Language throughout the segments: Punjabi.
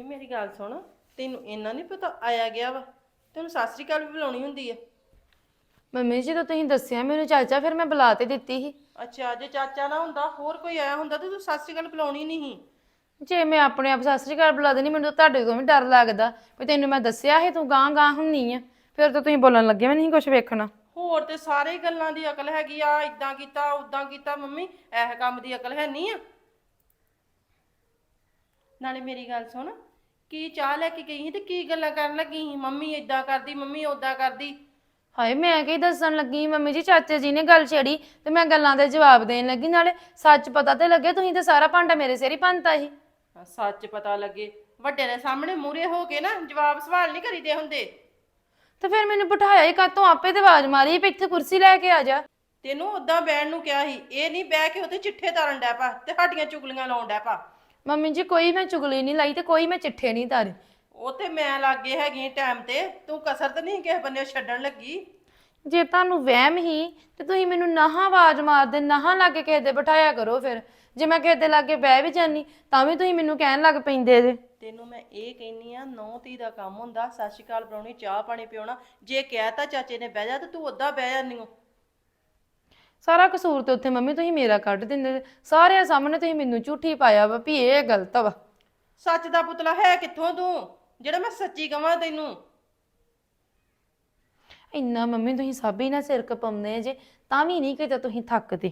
ਨਹੀਂ ਮੇਰੀ ਗੱਲ ਸੁਣ ਤੈਨੂੰ ਇੰਨਾ ਨਹੀਂ ਪਤਾ ਆਇਆ ਗਿਆ ਵਾ ਤੈਨੂੰ ਸਤਿ ਸ੍ਰੀ ਅਕਾਲ ਵੀ ਬੁਲਾਉਣੀ ਹੁੰਦੀ ਆ। ਮੰਮੀ ਜੀ ਜਦੋਂ ਤੁਸੀਂ ਦੱਸਿਆ ਮੈਨੂੰ ਚਾਚਾ ਫਿਰ ਮੈਂ ਬੁਲਾ ਤੇ ਦਿੱਤੀ ਸੀ। ਅੱਛਾ ਜੇ ਚਾਚਾ ਨਾ ਹੁੰਦਾ ਹੋਰ ਕੋਈ ਆਇਆ ਹੁੰਦਾ ਤੇ ਤੂੰ ਸਤਿ ਸ੍ਰੀ ਅਕਾਲ ਬੁਲਾਉਣੀ ਨਹੀਂ ਜੇ ਮੈਂ ਆਪਣੇ ਆਪ ਸਤਿ ਸ੍ਰੀ ਅਕਾਲ ਬੁਲਾ ਦੇਣੀ ਮੈਨੂੰ ਤਾਂ ਤੁਹਾਡੇ ਤੋਂ ਵੀ ਡਰ ਲੱਗਦਾ ਵੀ ਤੈਨੂੰ ਮੈਂ ਦੱਸਿਆ ਸੀ ਤੂੰ ਗਾਂ ਗਾਂ ਹੁੰਨੀ ਆ। ਫਿਰ ਤਾਂ ਤੁਸੀਂ ਬੋਲਣ ਲੱਗੇ ਮੈਂ ਨਹੀਂ ਕੁਝ ਵੇਖਣਾ। ਹੋਰ ਤੇ ਸਾਰੇ ਗੱਲਾਂ ਦੀ ਅਕਲ ਹੈਗੀ ਆ ਇਦਾਂ ਕੀਤਾ ਉਦਾਂ ਕੀਤਾ ਮੰਮੀ ਇਹ ਕੰਮ ਦੀ ਅਕਲ ਹੈ ਨਹੀਂ ਆ। ਨਾਲੇ ਮੇਰੀ ਗੱਲ ਸੁਣ ਕੀ ਚਾਹ ਲੈ ਕੇ ਗਈ ਸੀ ਤੇ ਕੀ ਗੱਲਾਂ ਕਰਨ ਲੱਗੀ ਸੀ? ਮੰਮੀ ਇਦਾਂ ਕਰਦੀ ਮੰਮੀ ਉਦਾਂ ਕਰਦੀ। ਹਾਏ ਮੈਂ ਕੀ ਦੱਸਣ ਲੱਗੀ? ਮੰਮੀ ਜੀ ਚਾਚੇ ਜੀ ਨੇ ਗੱਲ ਛੇੜੀ ਤੇ ਮੈਂ ਗੱਲਾਂ ਦੇ ਜਵਾਬ ਦੇਣ ਲੱਗੀ। ਨਾਲੇ ਸੱਚ ਪਤਾ ਤੇ ਲੱਗੇ ਤੁਸੀਂ ਤੇ ਸਾਰਾ ਭਾਂਡਾ ਮੇਰੇ ਸਿਰ ਹੀ ਪੰਤਾ ਸੀ। ਸੱਚ ਪਤਾ ਲੱਗੇ। ਵੱਡੇ ਦੇ ਸਾਹਮਣੇ ਮੂਰੇ ਹੋ ਕੇ ਨਾ ਜਵਾਬ ਸਵਾਲ ਨਹੀਂ ਕਰੀਦੇ ਹੁੰਦੇ। ਤੇ ਫਿਰ ਮੈਨੂੰ ਬਿਠਾਇਆ ਹੀ ਕਾਤੋਂ ਆਪੇ ਤੇ ਆਵਾਜ਼ ਮਾਰੀ ਵੀ ਇੱਥੇ ਕੁਰਸੀ ਲੈ ਕੇ ਆ ਜਾ। ਤੈਨੂੰ ਉਦਾਂ ਬੈਣ ਨੂੰ ਕਿਹਾ ਸੀ ਇਹ ਨਹੀਂ ਬਹਿ ਕੇ ਉੱਥੇ ਚਿੱਠੇ ਤਾਰਨ ਡੈ ਪਾ ਤੇ ਸਾਡੀਆਂ ਚੁਗਲੀਆਂ ਲਾਉਣ ਡੈ ਪਾ। ਮੰਮੀ ਜੀ ਕੋਈ ਮੈਂ ਚੁਗਲੀ ਨਹੀਂ ਲਾਈ ਤੇ ਕੋਈ ਮੈਂ ਚਿੱਠੇ ਨਹੀਂ ਤਾਰੇ। ਉਹ ਤੇ ਮੈਂ ਲੱਗੇ ਹੈਗੀ ਟਾਈਮ ਤੇ ਤੂੰ ਕਸਰ ਤਾਂ ਨਹੀਂ ਕਿਸੇ ਬੰਨੇ ਛੱਡਣ ਲੱਗੀ? ਜੇ ਤੁਹਾਨੂੰ ਵਹਿਮ ਹੀ ਤੇ ਤੁਸੀਂ ਮੈਨੂੰ ਨਾਹਾਂ ਆਵਾਜ਼ ਮਾਰਦੇ ਨਾਹਾਂ ਲਾਗੇ ਕਿਸੇ ਦੇ ਬਿਠਾਇਆ ਕਰੋ ਫਿਰ। ਜੇ ਮੈਂ ਕਿਸੇ ਦੇ ਲਾਗੇ ਬਹਿ ਵੀ ਜਾਨੀ ਤਾਂ ਵੀ ਤੁਸੀਂ ਮੈਨੂੰ ਕਹਿਣ ਲੱਗ ਪੈਂਦੇ ਜੇ। ਤੈਨੂੰ ਮੈਂ ਇਹ ਕਹਿੰਨੀ ਆ ਨੌ ਤੀ ਦਾ ਕੰਮ ਹੁੰਦਾ ਸਤਿ ਸ਼੍ਰੀ ਅਕਾਲ ਚਾਹ ਪਾਣੀ ਪਿਉਣਾ। ਜੇ ਕਹਿਤਾ ਚਾਚੇ ਨੇ ਬਹਿ ਜਾ ਤੇ ਤੂੰ ਉਦਾਂ ਬਹਿ ਜਾਂਦੀ ਓ। ਸਾਰਾ ਕਸੂਰ ਤੇ ਉੱਥੇ ਮੰਮੀ ਤੁਸੀਂ ਮੇਰਾ ਕੱਢ ਦਿੰਦੇ ਜੇ। ਸਾਰਿਆਂ ਸਾਹਮਣੇ ਤੁਸੀਂ ਮੈਨੂੰ ਝੂਠੀ ਪਾਇਆ ਵਾ ਵੀ ਇਹ ਗਲਤ ਵਾ। ਸੱਚ ਦਾ ਪੁਤਲਾ ਹੈ ਕਿੱਥੋਂ ਤੂੰ? ਜਿਹੜਾ ਮੈਂ ਸੱਚੀ ਕਵਾਂ ਤੈਨੂੰ। ਇੰਨਾ ਮੰਮੀ ਤੁਸੀਂ ਸਭ ਹੀ ਨਾ ਸਿਰ ਕਪਾਉਂਦੇ ਜੇ ਤਾਂ ਵੀ ਨਹੀਂ ਕਿਤੇ ਤੁਸੀਂ ਥੱਕਦੇ।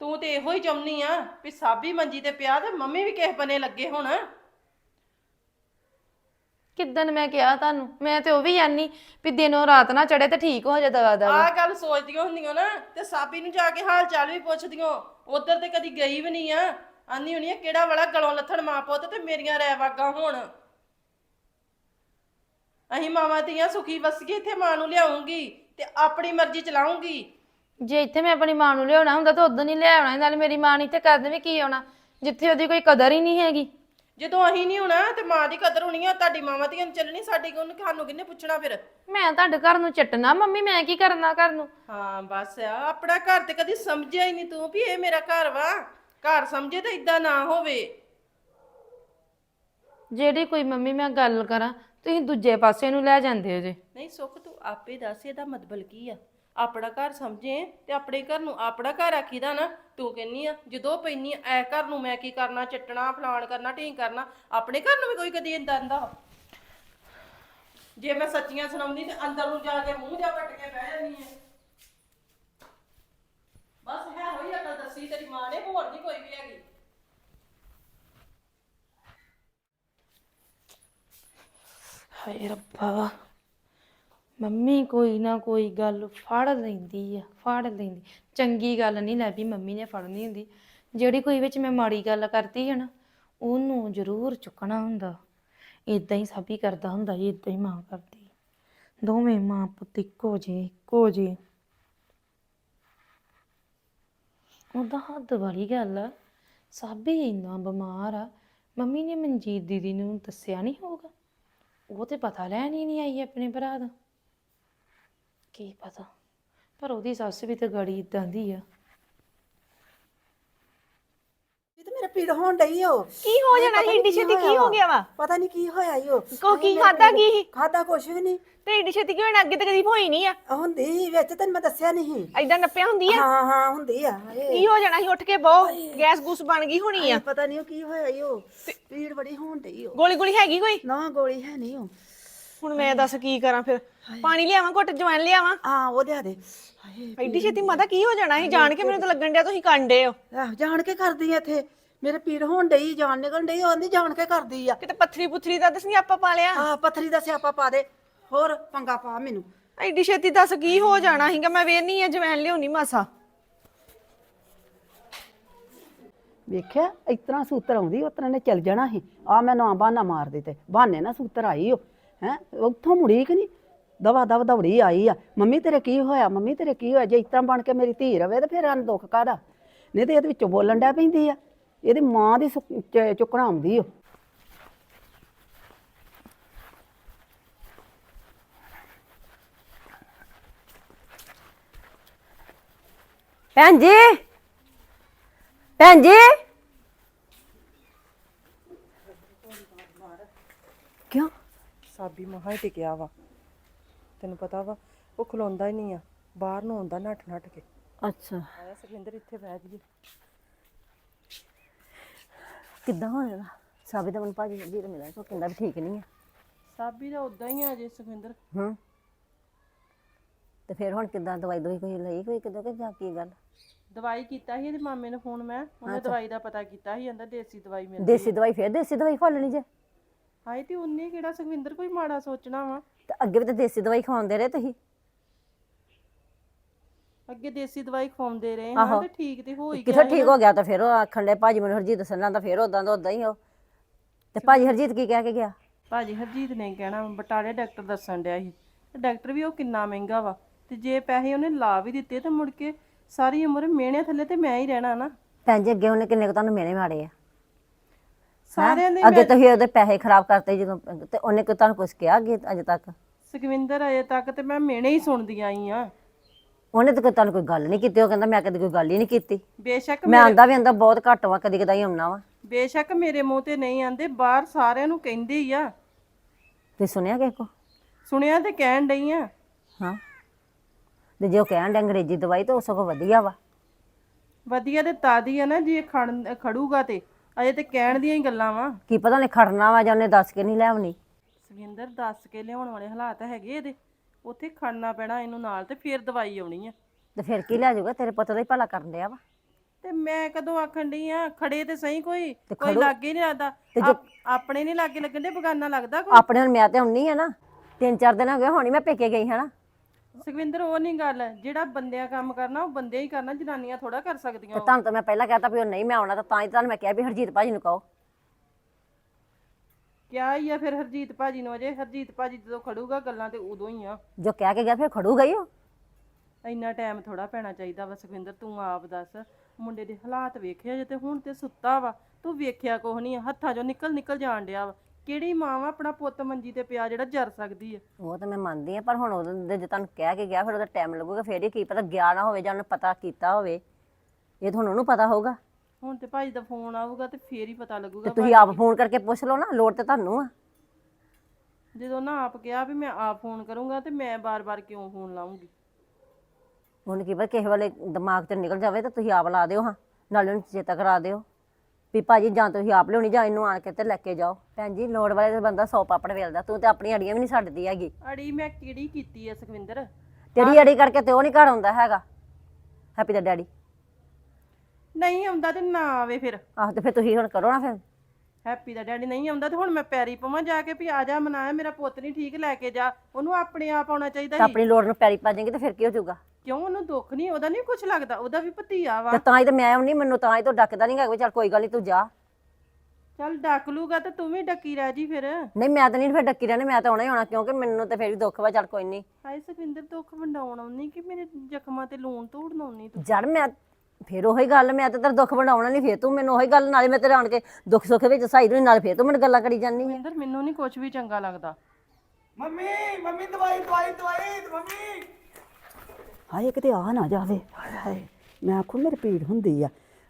ਤੂੰ ਤੇ ਇਹੋ ਹੀ ਚਾਹੁੰਨੀ ਆ ਵੀ ਸਾਬੀ ਮੰਜੀ ਤੇ ਪਿਆ ਤੇ ਮੰਮੀ ਵੀ ਕਿਸੇ ਬੰਨੇ ਲੱਗੇ ਹੁਣ। ਕਿੱਦਣ ਮੈਂ ਕਿਹਾ ਤੁਹਾਨੂੰ? ਮੈਂ ਤੇ ਉਹ ਵੀ ਜਾਨੀ ਵੀ ਦਿਨੋਂ ਰਾਤ ਨਾ ਚੜੇ ਤੇ ਠੀਕ ਹੋ ਜਾ ਦਵਾ ਦਵਾ। ਆਹ ਗੱਲ ਸੋਚਦੀਆਂ ਹੁੰਦੀਆਂ ਨਾ ਤੇ ਸਾਬੀ ਨੂੰ ਜਾ ਕੇ ਹਾਲ ਚਾਲ ਵੀ ਪੁੱਛਦੀਆਂ। ਉਧਰ ਤੇ ਕਦੀ ਗਈ ਵੀ ਨਹੀਂ ਆ। ਆਂਦੀ ਹੋਣੀ ਆ ਕਿਹੜਾ ਵਾਲਾ ਗਲੋਂ ਲੱਥਣ ਮਾਂ ਪੁੱਤ ਤੇ ਮੇਰੀਆਂ ਰਹਿ ਵਾਗਾ ਹੁਣ। ਅਹੀਂ ਮਾਵਾਂ ਧੀਆਂ ਸੁਖੀ ਵਸਗੀ ਇੱਥੇ ਮਾਂ ਨੂੰ ਲਿਆਉਂਗੀ ਤੇ ਆਪਣੀ ਮਰਜ਼ੀ ਚਲਾਉਂਗੀ। ਜੇ ਇੱਥੇ ਮੈਂ ਆਪਣੀ ਮਾਂ ਨੂੰ ਲਿਆਉਣਾ ਹੁੰਦਾ ਤਾਂ ਉਦੋਂ ਨਹੀਂ ਲਿਆਉਣਾ ਨਾਲ ਮੇਰੀ ਮਾਂ ਨੇ ਇੱਥੇ ਕਰਨ ਵੀ ਕੀ ਆਉਣਾ। ਜਿੱਥੇ ਉਹਦੀ ਕੋਈ ਕਦਰ ਹੀ ਨਹੀਂ ਹੈਗੀ। ਜਦੋਂ ਅਹੀਂ ਨਹੀਂ ਹੋਣਾ ਤੇ ਮਾਂ ਦੀ ਕਦਰ ਹੋਣੀ ਆ ਤੁਹਾਡੀ ਮਾਵਾਂ ਧੀਆਂ ਨੂੰ ਚੱਲਣੀ ਸਾਡੀ ਕੋਲ ਸਾਨੂੰ ਕਿੰਨੇ ਪੁੱਛਣਾ ਫਿਰ? ਮੈਂ ਤੁਹਾਡੇ ਘਰ ਨੂੰ ਚੱਟਣਾ ਮੰਮੀ ਮੈਂ ਕੀ ਕਰਨਾ ਘਰ ਨੂੰ? ਹਾਂ ਬਸ ਆ ਆਪਣਾ ਘਰ ਤੇ ਕਦੀ ਸਮਝਿਆ ਹੀ ਨਹੀਂ ਤੂੰ ਵੀ ਇਹ ਮੇਰਾ ਘਰ ਵਾ। ਘਰ ਸਮਝੇ ਤਾਂ ਇਦਾਂ ਨਾ ਹੋਵੇ। ਜਿਹੜੀ ਕੋਈ ਮੰਮੀ ਮੈਂ ਗੱਲ ਕਰਾਂ ਤੁਸੀਂ ਦੂਜੇ ਪਾਸੇ ਨੂੰ ਲੈ ਜਾਂਦੇ ਹੋ ਜੇ। ਨਹੀਂ ਸੁੱਖ ਤੂੰ ਆਪੇ ਦੱਸ ਇਹਦਾ ਮਤਲਬ ਕੀ ਆ? ਆਪਣਾ ਘਰ ਸਮਝੇ ਤੇ ਆਪਣੇ ਘਰ ਨੂੰ ਆਪਣਾ ਘਰ ਆਖੀਦਾ ਨਾ, ਤੂੰ ਕਹਿੰਨੀ ਆ, ਜਦੋਂ ਪੈਣੀ ਐ ਘਰ ਨੂੰ ਮੈਂ ਕੀ ਕਰਨਾ, ਚੱਟਣਾ, ਫਲਾਣ ਕਰਨਾ, ਢੀਂਗ ਕਰਨਾ, ਆਪਣੇ ਘਰ ਨੂੰ ਵੀ ਕੋਈ ਕਦੀ ਇੰਦਾ ਆਂਦਾ ਜੇ ਮੈਂ ਸੱਚੀਆਂ ਸੁਣਾਉਂਦੀ ਤੇ ਅੰਦਰ ਨੂੰ ਜਾ ਕੇ ਮੂੰਹ ਜਾ ਕੱਟ ਕੇ ਬਹਿ ਜਾਂਦੀ ਐ ਬਸ ਹੈ ਹੋਈ ਅਕਲ ਦੱਸੀ, ਤੇਰੀ ਮਾਂ ਨੇ ਹੋਰ ਨਹੀਂ ਕੋਈ ਵੀ ਹੈਗੀ। ਹਾਏ ਰੱਬਾ। ਮੰਮੀ ਕੋਈ ਨਾ ਕੋਈ ਗੱਲ ਫੜ ਲੈਂਦੀ ਆ, ਫੜ ਲੈਂਦੀ। ਚੰਗੀ ਗੱਲ ਨਹੀਂ ਲੈ ਵੀ ਮੰਮੀ ਨੇ ਫੜਨੀ ਹੁੰਦੀ। ਜਿਹੜੀ ਕੋਈ ਵਿੱਚ ਮੈਂ ਮਾੜੀ ਗੱਲ ਕਰਤੀ ਹੈ ਨਾ, ਉਹਨੂੰ ਜ਼ਰੂਰ ਚੁੱਕਣਾ ਹੁੰਦਾ। ਇਦਾਂ ਹੀ ਸਭ ਹੀ ਕਰਦਾ ਹੁੰਦਾ ਜੀ ਇਦਾਂ ਹੀ ਮਾਂ ਕਰਦੀ। ਦੋਵੇਂ ਮਾਂ ਪੁੱਤ ਇੱਕੋ ਜੇ ਇੱਕੋ ਜੇ ਉਹਦਾ ਹੱਦ ਵਾਲੀ ਗੱਲ ਆ, ਸਭ ਹੀ ਇੰਨਾ ਬਿਮਾਰ ਆ। ਮੰਮੀ ਨੇ ਮਨਜੀਤ ਦੀਦੀ ਨੂੰ ਦੱਸਿਆ ਨਹੀਂ ਹੋਊਗਾ। ਉਹ ਤੇ ਪਤਾ ਲੈਣ ਹੀ ਨਹੀਂ ਆਈ ਆਪਣੇ ਭਰਾ ਦਾ। ਕੀ ਪਤਾ? ਪਰ ਉਹਦੀ ਸੱਸ ਵੀ ਤੇ ਗੜੀ ਇਦਾਂ ਦੀ ਆ। ਇਹ ਤਾਂ ਮੇਰਾ ਪੀੜ ਹੋਣ ਡਈ ਓ ਕੀ ਹੋ ਜਾਣਾ? ਪਤਾ ਨੀ ਏਡੀ ਛੇਤੀ ਕੀ ਹੋ ਗਿਆ ਵਾ? ਪਤਾ ਨਹੀਂ ਕੀ ਹੋਇਆ ਈ ਓ ਕੋ ਕੀ ਖਾਦਾ ਕੀ? ਸੀ? ਖਾਦਾ ਕੁਛ ਵੀ ਨਹੀਂ। ਤੇ ਏਡੀ ਛੇਤੀ ਕਿਉਂ ਅੱਗੇ ਤੇ ਕਦੀ ਹੋਈ ਨਹੀਂ ਆ। ਹੁੰਦੀ ਸੀ ਵਿੱਚ ਤੈਨੂੰ ਮੈਂ ਦੱਸਿਆ ਨਹੀਂ ਐਦਾਂ ਨੱਪਿਆ ਹੁੰਦੀ ਆ? ਹਾਂ ਹਾਂ ਹੁੰਦੀ ਆ ਇਹ। ਕੀ ਹੋ ਜਾਣਾ ਸੀ? ਉੱਠ ਕੇ ਬਹੁ ਗੈਸ ਗੂਸ ਬਣ ਗਈ ਹੋਣੀ ਆ। ਪਤਾ ਨਹੀਂ ਉਹ ਕੀ ਹੋਇਆ ਈ ਓ ਪੀੜ ਬੜੀ ਹੋਣ ਡਈ ਓ ਗੋਲੀ ਗੋਲੀ ਹੈਗੀ ਕੋਈ? ਨਾ ਗੋਲੀ ਹੈ ਨਹੀਂ ਓ ਹੁਣ ਮੈਂ ਦੱਸ ਕੀ ਕਰਾਂ ਫਿਰ? ਪਾਣੀ ਲਿਆਵਾਂ ਘੁੱਟ ਜਵੈਣ ਲਿਆਵਾਂ? ਆ ਉਹ ਲਿਆ ਦੇ। ਹਾਏ ਐਡੀ ਛੇਤੀ ਮਾਤਾ ਕੀ ਹੋ ਜਾਣਾ ਸੀ? ਜਾਣ ਕੇ ਮੈਨੂੰ ਤਾਂ ਲੱਗਣ ਡਿਆ ਤੁਸੀਂ ਕਾਂਡੇ ਹੋ। ਆਹ, ਜਾਣ ਕੇ ਕਰਦੀ ਆ ਇੱਥੇ। ਮੇਰੇ ਪੀੜ ਹੋਣ ਡਈ ਜਾਨ ਨਿਕਲਣ ਡਈ ਉਹ ਆਂਦੀ ਜਾਣ ਕੇ ਕਰਦੀ ਆ। ਕਿਤੇ ਪੱਥਰੀ ਪੁੱਥਰੀ ਦਾ ਦਸਨੀ ਆਪਾਂ ਪਾ ਲਿਆ? ਆ ਪੱਥਰੀ ਦਾ ਸਿਆਪਾ ਪਾ ਦੇ। ਹੋਰ ਪੰਗਾ ਪਾ ਮੈਨੂੰ। ਐਡੀ ਛੇਤੀ ਦੱਸ ਕੀ ਹੋ ਜਾਣਾ ਸੀਗਾ? ਮੈਂ ਵੇਰਨੀ ਆ ਜਵੈਣ ਲਿਆਉਣੀ ਮਾਸਾ। ਵੇਖਿਆ? ਇਸ ਤਰ੍ਹਾਂ ਸੂਤਰ ਆਉਂਦੀ ਉਸ ਤਰ੍ਹਾਂ ਨੇ ਚੱਲ ਜਾਣਾ ਸੀ। ਆ ਮੈਂ ਨਾ ਬਹਾਨਾ ਮਾਰ ਦਿੱਤੇ ਬਹਾਨੇ ਨਾ ਸੂਤਰ ਆਈ ਉਹ ਹੈ? ਉੱਥੋਂ ਮੁੜੀ ਕਿ ਨਹੀਂ? ਦਵਾ ਦਵ ਦੌੜੀ ਆਈ ਆ। ਮੰਮੀ ਤੇਰੇ ਕੀ ਹੋਇਆ? ਮੰਮੀ ਤੇਰੇ ਕੀ ਹੋਇਆ? ਜੇ ਇਸ ਤਰ੍ਹਾਂ ਬਣ ਕੇ ਮੇਰੀ ਧੀ ਰਵੇ ਤੇ ਫਿਰ ਹਨ ਦੁੱਖ ਕਾਦਾ ਨਹੀਂ ਤੇ ਇਹਦੇ ਵਿੱਚੋਂ ਬੋਲਣ ਡੈ ਪੈਂਦੀ ਆ। ਇਹਦੀ ਮਾਂ ਦੀ ਚ- ਚੁੱਕਣਾ ਆਉਂਦੀ ਓ। ਭੈਣ ਜੀ! ਭੈਣ ਜੀ! ਸਾਬੀ ਮਹਾ ਹੀ ਟਿਕਿਆ ਵਾ। ਤੈਨੂੰ ਪਤਾ ਵਾ ਉਹ ਖਲੋਂਦਾ ਹੀ ਨਹੀਂ ਆ। ਬਾਹਰ ਨੂੰ ਆਉਂਦਾ ਨੱਠ ਨੱਠ ਕੇ। ਅੱਛਾ। ਆਇਆ ਸੁਖਿੰਦਰ ਇੱਥੇ ਬਹਿ ਜੀਏ ਕਿੱਦਾਂ ਹੋਏਗਾ ਸਾਬੀ ਦਾ ਮਨ ਭਾਜੀ ਜੀ ਮਿਲਿਆ ਕੋ ਕਹਿੰਦਾ ਵੀ ਠੀਕ ਨਹੀਂ ਆ। ਸਾਬੀ ਦਾ ਉਦਾਂ ਹੀ ਆ ਜੇ ਸੁਖਿੰਦਰ ਹੂੰ। ਤੇ ਫਿਰ ਹੁਣ ਕਿੱਦਾਂ ਦਵਾਈ ਦੋਈ ਕੋਈ ਲਈ ਕੋਈ ਕਿੱਦਾਂ ਕਿ ਜਾਂ ਕੀ ਗੱਲ? ਦਵਾਈ ਕੀਤਾ ਸੀ ਇਹਦੇ ਮਾਮੇ ਨੂੰ ਫੋਨ ਮੈਂ ਉਹਨੇ ਦਵਾਈ ਦਾ ਪਤਾ ਕੀਤਾ ਸੀ ਕਹਿੰਦਾ ਦੇਸੀ ਦਵਾਈ ਮਿਲ ਦੇਸੀ ਦਵਾਈ ਫਿਰ ਦੇਸੀ ਦਵਾਈ ਖਵਾ ਲੈਣੀ ਜੇ। ਹਾਏ ਤੇ ਉਹਨੇ ਕਿਹੜਾ ਸੁਖਿੰਦਰ ਕੋਈ ਮਾੜਾ ਸੋਚਣਾ ਵਾ? ਤੇ ਅੱਗੇ ਵੀ ਤਾਂ ਦੇਸੀ ਦਵਾਈ ਖਵਾਉਂਦੇ ਰਹੇ ਤੁਸੀਂ? ਅੱਗੇ ਦੇਸੀ ਦਵਾਈ ਖਵਾਉਂਦੇ ਰਹੇ ਹਾਂ ਤੇ ਠੀਕ ਤੇ ਹੋ ਹੀ ਗਿਆ ਕਿੱਥੋਂ ਠੀਕ ਹੋ ਗਿਆ ਤਾਂ ਫਿਰ ਉਹ ਆਖਣ ਦੇ ਭਾਜੀ ਮੈਨੂੰ ਹਰਜੀਤ ਦੱਸਣ ਦਾ ਫਿਰ ਉਦਾਂ ਦਾ ਉਦਾਂ ਹੀ ਉਹ। ਤੇ ਭਾਜੀ ਹਰਜੀਤ ਕੀ ਕਹਿ ਕੇ ਗਿਆ? ਭਾਜੀ ਹਰਜੀਤ ਨੇ ਕਹਿਣਾ ਬਟਾਲੇ ਡਾਕਟਰ ਦੱਸਣ ਡਿਆ ਸੀ। ਤੇ ਡਾਕਟਰ ਵੀ ਉਹ ਕਿੰਨਾ ਮਹਿੰਗਾ ਵਾ। ਤੇ ਜੇ ਪੈਸੇ ਉਹਨੇ ਲਾ ਵੀ ਦਿੱਤੇ ਤਾਂ ਮੁੜ ਕੇ ਸਾਰੀ ਉਮਰ ਮਿਹਣੇ ਥੱਲੇ ਤੇ ਮੈਂ ਹੀ ਰਹਿਣਾ ਨਾ। ਭੈਣ ਜੀ ਅੱਗੇ ਉਹਨੇ ਕਿੰਨੇ ਕੁ ਤੁਹਾਨੂੰ ਮੇਨੇ ਮਾੜੇ ਆ? ਸਾਰਿਆਂ ਦੇ ਅੱਗੇ ਤੁਸੀਂ ਉਹਦੇ ਪੈਸੇ ਖਰਾਬ ਕਰਤੇ ਜਦੋਂ ਤੇ ਉਹਨੇ ਕੋਈ ਤੁਹਾਨੂੰ ਕੁਝ ਕਿਹਾ ਅੱਗੇ ਅਜੇ ਤੱਕ? ਸੁਖਵਿੰਦਰ ਅਜੇ ਤੱਕ ਤੇ ਮੈਂ ਮਿਹਣੇ ਹੀ ਸੁਣਦੀ ਆਈ ਆ। ਉਹਨੇ ਤਾਂ ਤੁਹਾਨੂੰ ਕੋਈ ਗੱਲ ਨਹੀਂ ਕੀਤੀ ਉਹ ਕਹਿੰਦਾ ਮੈਂ ਕਦੇ ਕੋਈ ਗੱਲ ਹੀ ਨਹੀਂ ਕੀਤੀ। ਬੇਸ਼ੱਕ ਮੈਂ ਆਂਦਾ ਵੀ ਆਂਦਾ ਬਹੁਤ ਘੱਟ ਵਾ ਕਦੀ ਕਦਾਈ ਆਉਣਾ ਵਾ। ਬੇਸ਼ੱਕ ਮੇਰੇ ਮੂੰਹ ਤੇ ਨਹੀਂ ਆਂਦੇ ਬਾਹਰ ਸਾਰਿਆਂ ਨੂੰ ਕਹਿੰਦੇ ਹੀ ਆ। ਤੇ ਸੁਣਿਆ ਕਿਸੇ ਕੋ? ਸੁਣਿਆ ਤੇ ਕਹਿਣ ਡਈ ਆ। ਹਾਂ। ਤੇ ਜੇ ਉਹ ਕਹਿਣ ਦੇ ਅੰਗਰੇਜ਼ੀ ਦਵਾਈ ਤਾਂ ਉਹ ਸਗੋਂ ਵਧੀਆ ਵਾ। ਵਧੀਆ ਤੇ ਤਾਦੀ ਆ ਨਾ ਜੇ ਖੜ- ਖੜੂਗਾ ਤੇ। ਅਜੇ ਤੇ ਕਹਿਣ ਦੀਆਂ ਹੀ ਗੱਲਾਂ ਵਾ। ਕੀ ਪਤਾ ਉਹਨੇ ਖੜਨਾ ਵਾ ਜਾਂ ਉਹਨੇ ਦੱਸ ਕੇ ਨਹੀਂ ਲਿਆਉਣੀ। ਸੁਖਵਿੰਦਰ ਦੱਸ ਕੇ ਲਿਆਉਣ ਵਾਲੇ ਹਾਲਾਤ ਹੈਗੇ ਇਹਦੇ। ਉੱਥੇ ਖੜਨਾ ਪੈਣਾ ਇਹਨੂੰ ਨਾਲ ਤੇ ਫੇਰ ਦਵਾਈ ਆਉਣੀ ਆ। ਤੇ ਫਿਰ ਕੀ ਲੈ ਜਾਊਗਾ? ਤੇਰੇ ਪੁੱਤ ਦਾ ਹੀ ਭਲਾ ਕਰਨ ਡਿਆ ਵਾ। ਤੇ ਮੈਂ ਕਦੋਂ ਆਖਣ ਡਈ ਆ ਖੜੇ ਤੇ ਸਹੀ ਕੋਈ? ਕੋਈ ਲਾਗੇ ਨਹੀਂ ਲੱਗਦਾ। ਆਪ- ਆਪਣੇ ਨਹੀਂ ਲਾਗੇ ਲੱਗਣ ਦੇ ਬਗਾਨਾ ਲੱਗਦਾ ਕੋਈ? ਆਪਣੇ ਹੁਣ ਮੈਂ ਤੇ ਆਉਣੀ ਆ ਨਾ। ਤਿੰਨ ਚਾਰ ਦਿਨ ਹੋ ਗਏ ਹੁਣੀ ਮੈਂ ਪੇਕੇ ਗਈ ਹਾਂ ਨਾ। ਸੁਖਵਿੰਦਰ ਉਹ ਨਹੀਂ ਗੱਲ ਜਿਹੜਾ ਬੰਦਿਆਂ ਕੰਮ ਕਰਨਾ ਉਹ ਬੰਦੇ ਹੀ ਕਰਨਾ ਜਨਾਨੀਆਂ ਥੋੜਾ ਕਰ ਸਕਦੀਆਂ ਤੇ ਤੁਹਾਨੂੰ ਤਾਂ ਮੈਂ ਪਹਿਲਾਂ ਕਹਤਾ ਵੀ ਉਹ ਨਹੀਂ ਮੈਂ ਆਉਣਾ ਤਾਂ ਤਾਂ ਹੀ ਤੁਹਾਨੂੰ ਮੈਂ ਕਿਹਾ ਵੀ ਹਰਜੀਤ ਭਾਜੀ ਨੂੰ ਕਹੋ। ਕਿਆ ਹੀ ਆ ਫਿਰ ਹਰਜੀਤ ਭਾਜੀ ਨੂੰ ਅਜੇ? ਹਰਜੀਤ ਭਾਜੀ ਜਦੋਂ ਖੜੂਗਾ ਗੱਲਾਂ ਤੇ ਉਦੋਂ ਹੀ ਆ। ਜੋ ਕਹਿ ਕੇ ਗਿਆ ਫਿਰ ਖੜੂਗਾ ਹੀ ਉਹ? ਇੰਨਾ ਟਾਈਮ ਥੋੜਾ ਪੈਣਾ ਚਾਹੀਦਾ ਵਾ ਸੁਖਵਿੰਦਰ ਤੂੰ ਆਪ ਦੱਸ। ਮੁੰਡੇ ਦੇ ਹਾਲਾਤ ਵੇਖਿਆ ਜੇ ਤੇ ਹੁਣ ਤੇ ਸੁੱਤਾ ਵਾ ਤੂੰ ਵੇਖਿਆ ਕੁਛ ਨਹੀਂ ਹੱਥਾਂ 'ਚੋਂ ਨਿਕਲ ਨਿਕਲ ਜਾਣ ਡਿਆ ਵਾ। ਕਿਹੜੀ ਮਾਂ ਵਾ ਆਪਣਾ ਪੁੱਤ ਮੰਜੀ ਤੇ ਪਿਆ ਜਿਹੜਾ ਜਰ ਸਕਦੀ ਆ? ਉਹ ਤਾਂ ਮੈਂ ਮੰਨਦੀ ਆ ਪਰ ਹੁਣ ਉਹਦੇ ਜੇ ਤੁਹਾਨੂੰ ਕਹਿ ਕੇ ਗਿਆ ਫਿਰ ਉਹਦਾ ਟਾਈਮ ਲੱਗੂਗਾ ਫਿਰ ਹੀ ਕੀ ਪਤਾ ਗਿਆ ਨਾ ਹੋਵੇ ਜਾਂ ਉਹਨੇ ਪਤਾ ਕੀਤਾ ਹੋਵੇ। ਇਹ ਤਾਂ ਹੁਣ ਉਹਨੂੰ ਪਤਾ ਹੋਊਗਾ। ਹੁਣ ਤੇ ਭਾਜੀ ਦਾ ਫੋਨ ਆਊਗਾ ਤੇ ਫੇਰ ਹੀ ਪਤਾ ਤੇ ਲੱਗੂਗਾ ਤੁਸੀਂ ਆਪ ਫੋਨ ਕਰਕੇ ਪੁੱਛ ਲਓ ਨਾ ਲੋੜ ਤੇ ਤੁਹਾਨੂੰ ਆ। ਜਦੋਂ ਨਾ ਆਪ ਕਿਹਾ ਵੀ ਮੈਂ ਆਪ ਫੋਨ ਕਰੂੰਗਾ ਤੇ ਮੈਂ ਬਾਰ-ਬਾਰ ਕਿਉਂ ਫੋਨ ਲਾਉਂਗੀ ਹੁਣ ਕੀ ਪਤਾ ਕਿਸੇ ਵੇਲੇ ਦਿਮਾਗ ਤੇ ਨਿਕਲ ਜਾਵੇ ਤਾਂ ਤੁਸੀਂ ਆਪ ਲਾ ਦਿਓ ਹਾਂ ਨਾਲੇ ਉਹਨੂੰ ਚੇਤਾ ਕਰਾ ਦਿਓ। ਵੀ ਭਾਜੀ ਜਾਂ ਤੁਸੀਂ ਆਪ ਲਿਆਉਣੀ ਜਾਂ ਇਹਨੂੰ ਆਣ ਕੇ ਤੇ ਲੈ ਕੇ ਜਾਓ। ਭੈਣ ਜੀ ਲੋੜ ਵਾਲੇ ਤੇ ਬੰਦਾ ਸੌ ਪਾਪੜ ਵੇਲਦਾ ਤੂੰ ਤੇ ਆਪਣੀ ਅੜੀਆਂ ਵੀ ਨਹੀਂ ਛੱਡਦੀ ਹੈਗੀ। ਅੜੀ ਮੈਂ ਕਿਹੜੀ ਕੀਤੀ ਐ ਸੁਖਵਿੰਦਰ? ਤੇਰੀ ਅੜੀ ਕਰਕੇ ਤੇ ਉਹ ਨਹੀਂ ਘਰ ਆਉਂਦਾ ਹੈਗਾ। ਹੈਪੀ ਦਾ ਡੈਡੀ ਨਹੀਂ ਆਉਂਦਾ ਤੇ ਨਾ ਆਵੇ ਫਿਰ। ਆਹ ਤੇ ਫਿਰ ਤੁਸੀਂ ਹੁਣ ਕਰੋ ਨਾ ਫਿਰ। ਹੈਪੀ ਦਾ ਡੈਡੀ ਨਹੀਂ ਆਉਂਦਾ ਤੇ ਹੁਣ ਮੈਂ ਪੈਰੀ ਪਵਾਂ ਜਾ ਕੇ ਵੀ ਆ ਜਾ ਮਨਾਇਆ ਮੇਰਾ ਪੁੱਤ ਨਹੀਂ ਠੀਕ ਲੈ ਕੇ ਜਾ। ਉਹਨੂੰ ਆਪਣੇ ਆਪ ਆਉਣਾ ਚਾਹੀਦਾ ਸੀ। ਆਪਣੀ ਲੋੜ ਨੂੰ ਪੈਰੀ ਪਾ ਜਾਏਗੀ ਤੇ ਫਿਰ ਕੀ ਹੋ ਜਾਊਗਾ? ਕਿਉਂ? ਉਹਨੂੰ ਦੁੱਖ ਨਹੀਂ ਉਹਦਾ ਨਹੀਂ ਕੁਝ ਲੱਗਦਾ ਉਹਦਾ ਵੀ ਭਤੀਆ ਵਾ। ਤੇ ਤਾਂ ਹੀ ਤੇ ਮੈਂ ਆਉਣੀ ਮੈਨੂੰ ਤਾਂ ਹੀ ਤੋਂ ਡੱਕਦਾ ਨਹੀਂ ਹੈਗਾ ਵੀ ਚੱਲ ਕੋਈ ਗੱਲ ਨਹੀਂ ਤੂੰ ਜਾ। ਚੱਲ ਡੱਕ ਲੂਗਾ ਤੇ ਤੂੰ ਵੀ ਡੱਕੀ ਰਹਿ ਜੀ ਫਿਰ। ਨਹੀਂ ਮੈਂ ਤਾਂ ਨਹੀਂ ਫਿਰ ਡੱਕੀ ਰਹਿਣੀ ਮੈਂ ਤਾਂ ਆਉਣਾ ਹੀ ਆਉਣਾ ਕਿਉਂਕਿ ਮੈਨੂੰ ਤਾਂ ਫਿਰ ਵੀ ਦੁੱਖ ਵਾ ਚੱਲ ਕੋਈ ਨਹੀਂ ਹਾਏ ਸੁਖਵਿੰਦਰ ਦੁੱਖ ਵੰਡਾਉਣ ਆਉਣੀ ਕਿ ਮੇਰੇ ਜ਼ਖਮਾਂ ਤੇ ਲੂਣ ਤੋੜਨ ਆਉਣੀ ਤੂੰ? ਜੜ ਮੈਂ ਫਿਰ ਉਹੀ ਗੱਲ ਮੈਂ ਤਾਂ ਤੇਰਾ ਦੁੱਖ ਵੰਡਾਉਣਾ ਨਹੀਂ ਫਿਰ ਤੂੰ ਮੈਨੂੰ ਉਹੀ ਗੱਲ ਨਾਲੇ ਮੈਂ ਤੇਰੇ ਆਣ ਕੇ ਦੁੱਖ ਸੁੱਖ ਵਿੱਚ ਸਹਾਈ ਨੂੰ ਨਾਲ ਫਿਰ ਤੂੰ ਮੈਨੂੰ ਗੱਲਾਂ ਕਰੀ ਜਾਂਦੀ ਹੈ ਸੁਖਵਿੰਦਰ ਮੈਨੂੰ ਨਹੀਂ ਕੁਝ ਵੀ ਚੰਗਾ ਲੱਗਦਾ। ਮੰਮੀ ਮੰਮੀ ਦਵਾਈ ਦਵਾਈ ਦਵਾਈ ਮੰਮੀ। ਹਾਏ ਕਿਤੇ ਆ ਨਾ ਜਾਵੇ। ਹਾਏ ਹਾਏ ਮੈਂ ਆਖੂ ਮੇਰੇ ਪੀੜ ਹੁੰਦੀ ਆ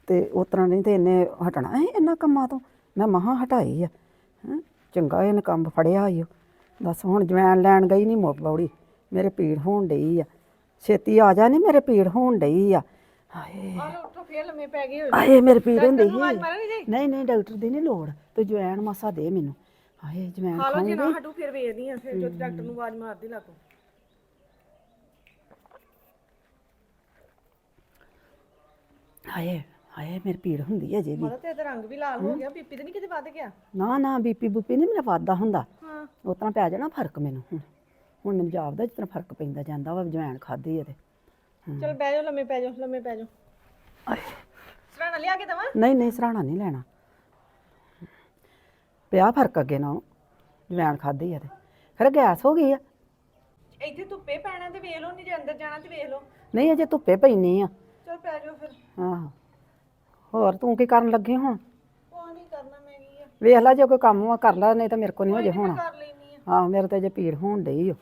ਤੇ ਉਸ ਤਰ੍ਹਾਂ ਨਹੀਂ ਤੇ ਇਹਨੇ ਹਟਣਾ ਹੈ ਇਹਨਾਂ ਕੰਮਾਂ ਤੋਂ। ਮੈਂ ਮਹਾ ਹਟਾਈ ਆ ਹੈਂ ਚੰਗਾ ਇਹਨੇ ਕੰਮ ਫੜਿਆ ਈ ਓ। ਦੱਸ ਹੁਣ ਜਵੈਣ ਲੈਣ ਗਈ ਨਹੀਂ ਮੁੱਕ ਬੌੜੀ ਮੇਰੇ ਪੀੜ ਹੋਣ ਡਈ ਆ। ਛੇਤੀ ਆ ਜਾ ਨਹੀਂ ਮੇਰੇ ਪੀੜ ਹੋਣ ਡਈ ਆ। ਹਾਏ। ਉੱਠੋ ਫੇਰ ਲੰਮੇ ਪੈ ਗਏ ਹਾਏ। ਮੇਰੇ ਪੀੜ ਹੁੰਦੀ ਸੀ। ਨਹੀਂ ਨਹੀਂ ਡਾਕਟਰ ਦੀ ਨਹੀਂ ਲੋੜ। ਤੂੰ ਜਵੈਣ ਮਸਾ ਦੇ ਮੈਨੂੰ। ਹਾਏ ਜਵੈਣ ਹਾਲੋ ਜੇ ਖਾਉਂਗੀ ਨਾ ਹਟੂ ਫੇਰ ਵੇਖਦੀ ਆ ਫਿਰ ਜੋ ਡਾਕਟਰ ਨੂੰ ਆਵਾਜ਼ ਮਾਰਦੀ ਲੱਗੋ ਹਾਏ ਹਾਏ ਮੇਰੇ ਪੀੜ ਹੁੰਦੀ ਹੈ ਜੇ ਵੀ। ਮਤਲਬ ਤੇ ਇਹਦਾ ਰੰਗ ਵੀ ਲਾਲ ਹੋ ਗਿਆ ਬੀਪੀ ਤੇ ਨਹੀਂ ਕਿਤੇ ਵੱਧ ਗਿਆ? ਨਾ ਨਾ ਬੀਪੀ ਬੂਪੀ ਨਹੀਂ ਮੇਰਾ ਵਾਧਾ ਹੁੰਦਾ। ਹਾਂ। ਤਰ੍ਹਾਂ ਪੈ ਜਾਣਾ ਫ਼ਰਕ ਮੈਨੂੰ ਹੁਣ। ਹੁਣ ਮੈਨੂੰ ਜਾਪਦਾ ਜਿਸ ਤਰ੍ਹਾਂ ਫ਼ਰਕ ਪੈਂਦਾ ਜਾਂਦਾ ਵਾ ਜਵੈਣ ਖਾਦੀ ਹੈ ਤੇ। ਚਲ ਬਹਿ ਜਾਓ ਲੰਮੇ ਪੈ ਜਾਓ ਲੰਮੇ ਪੈ ਜਾਓ। ਸਰਾਣਾ ਲਿਆ ਕੇ ਦਵਾਂ? ਨਹੀਂ ਨਹੀਂ ਸਰਾਣਾ ਨਹੀਂ ਲੈਣਾ। ਪਿਆ ਫ਼ਰਕ ਅੱਗੇ ਨਾਲੋਂ ਜਵੈਣ ਖਾਦੀ ਹੈ ਤੇ। ਫਿਰ ਗੈਸ ਹੋ ਗਈ ਆ। ਇੱਥੇ ਧੁੱਪੇ ਪੈਣਾ ਤੇ ਵੇਖ ਲਓ ਨਹੀਂ ਜੇ ਅੰਦਰ ਜਾਣਾ ਤੇ ਵੇਖ ਲਓ। ਨਹੀਂ ਅਜੇ ਧੁੱਪੇ ਪੈਣੀ ਆ। ਚਲ ਪੈ ਜਾਓ ਫਿਰ। ਆਹੋ। ਹੋਰ ਤੂੰ ਕੀ ਕਰਨ ਲੱਗੀ ਹੁਣ? ਕੋਈ ਨਹੀਂ ਕਰਨਾ ਮੈਂ ਕੀ ਆ। ਵੇਖ ਲੈ ਜੇ ਕੋਈ ਕੰਮ ਵਾ ਕਰ ਲੈ ਨਹੀਂ ਤਾਂ ਮੇਰੇ ਕੋ ਨਹੀਂ ਅਜੇ ਹੋਣਾ। ਕਰ ਲੈਣੀ ਆ। ਹਾਂ ਮੇਰੇ ਤੇ ਅਜੇ ਪੀੜ ਹੋਣ ਡਈ ਓ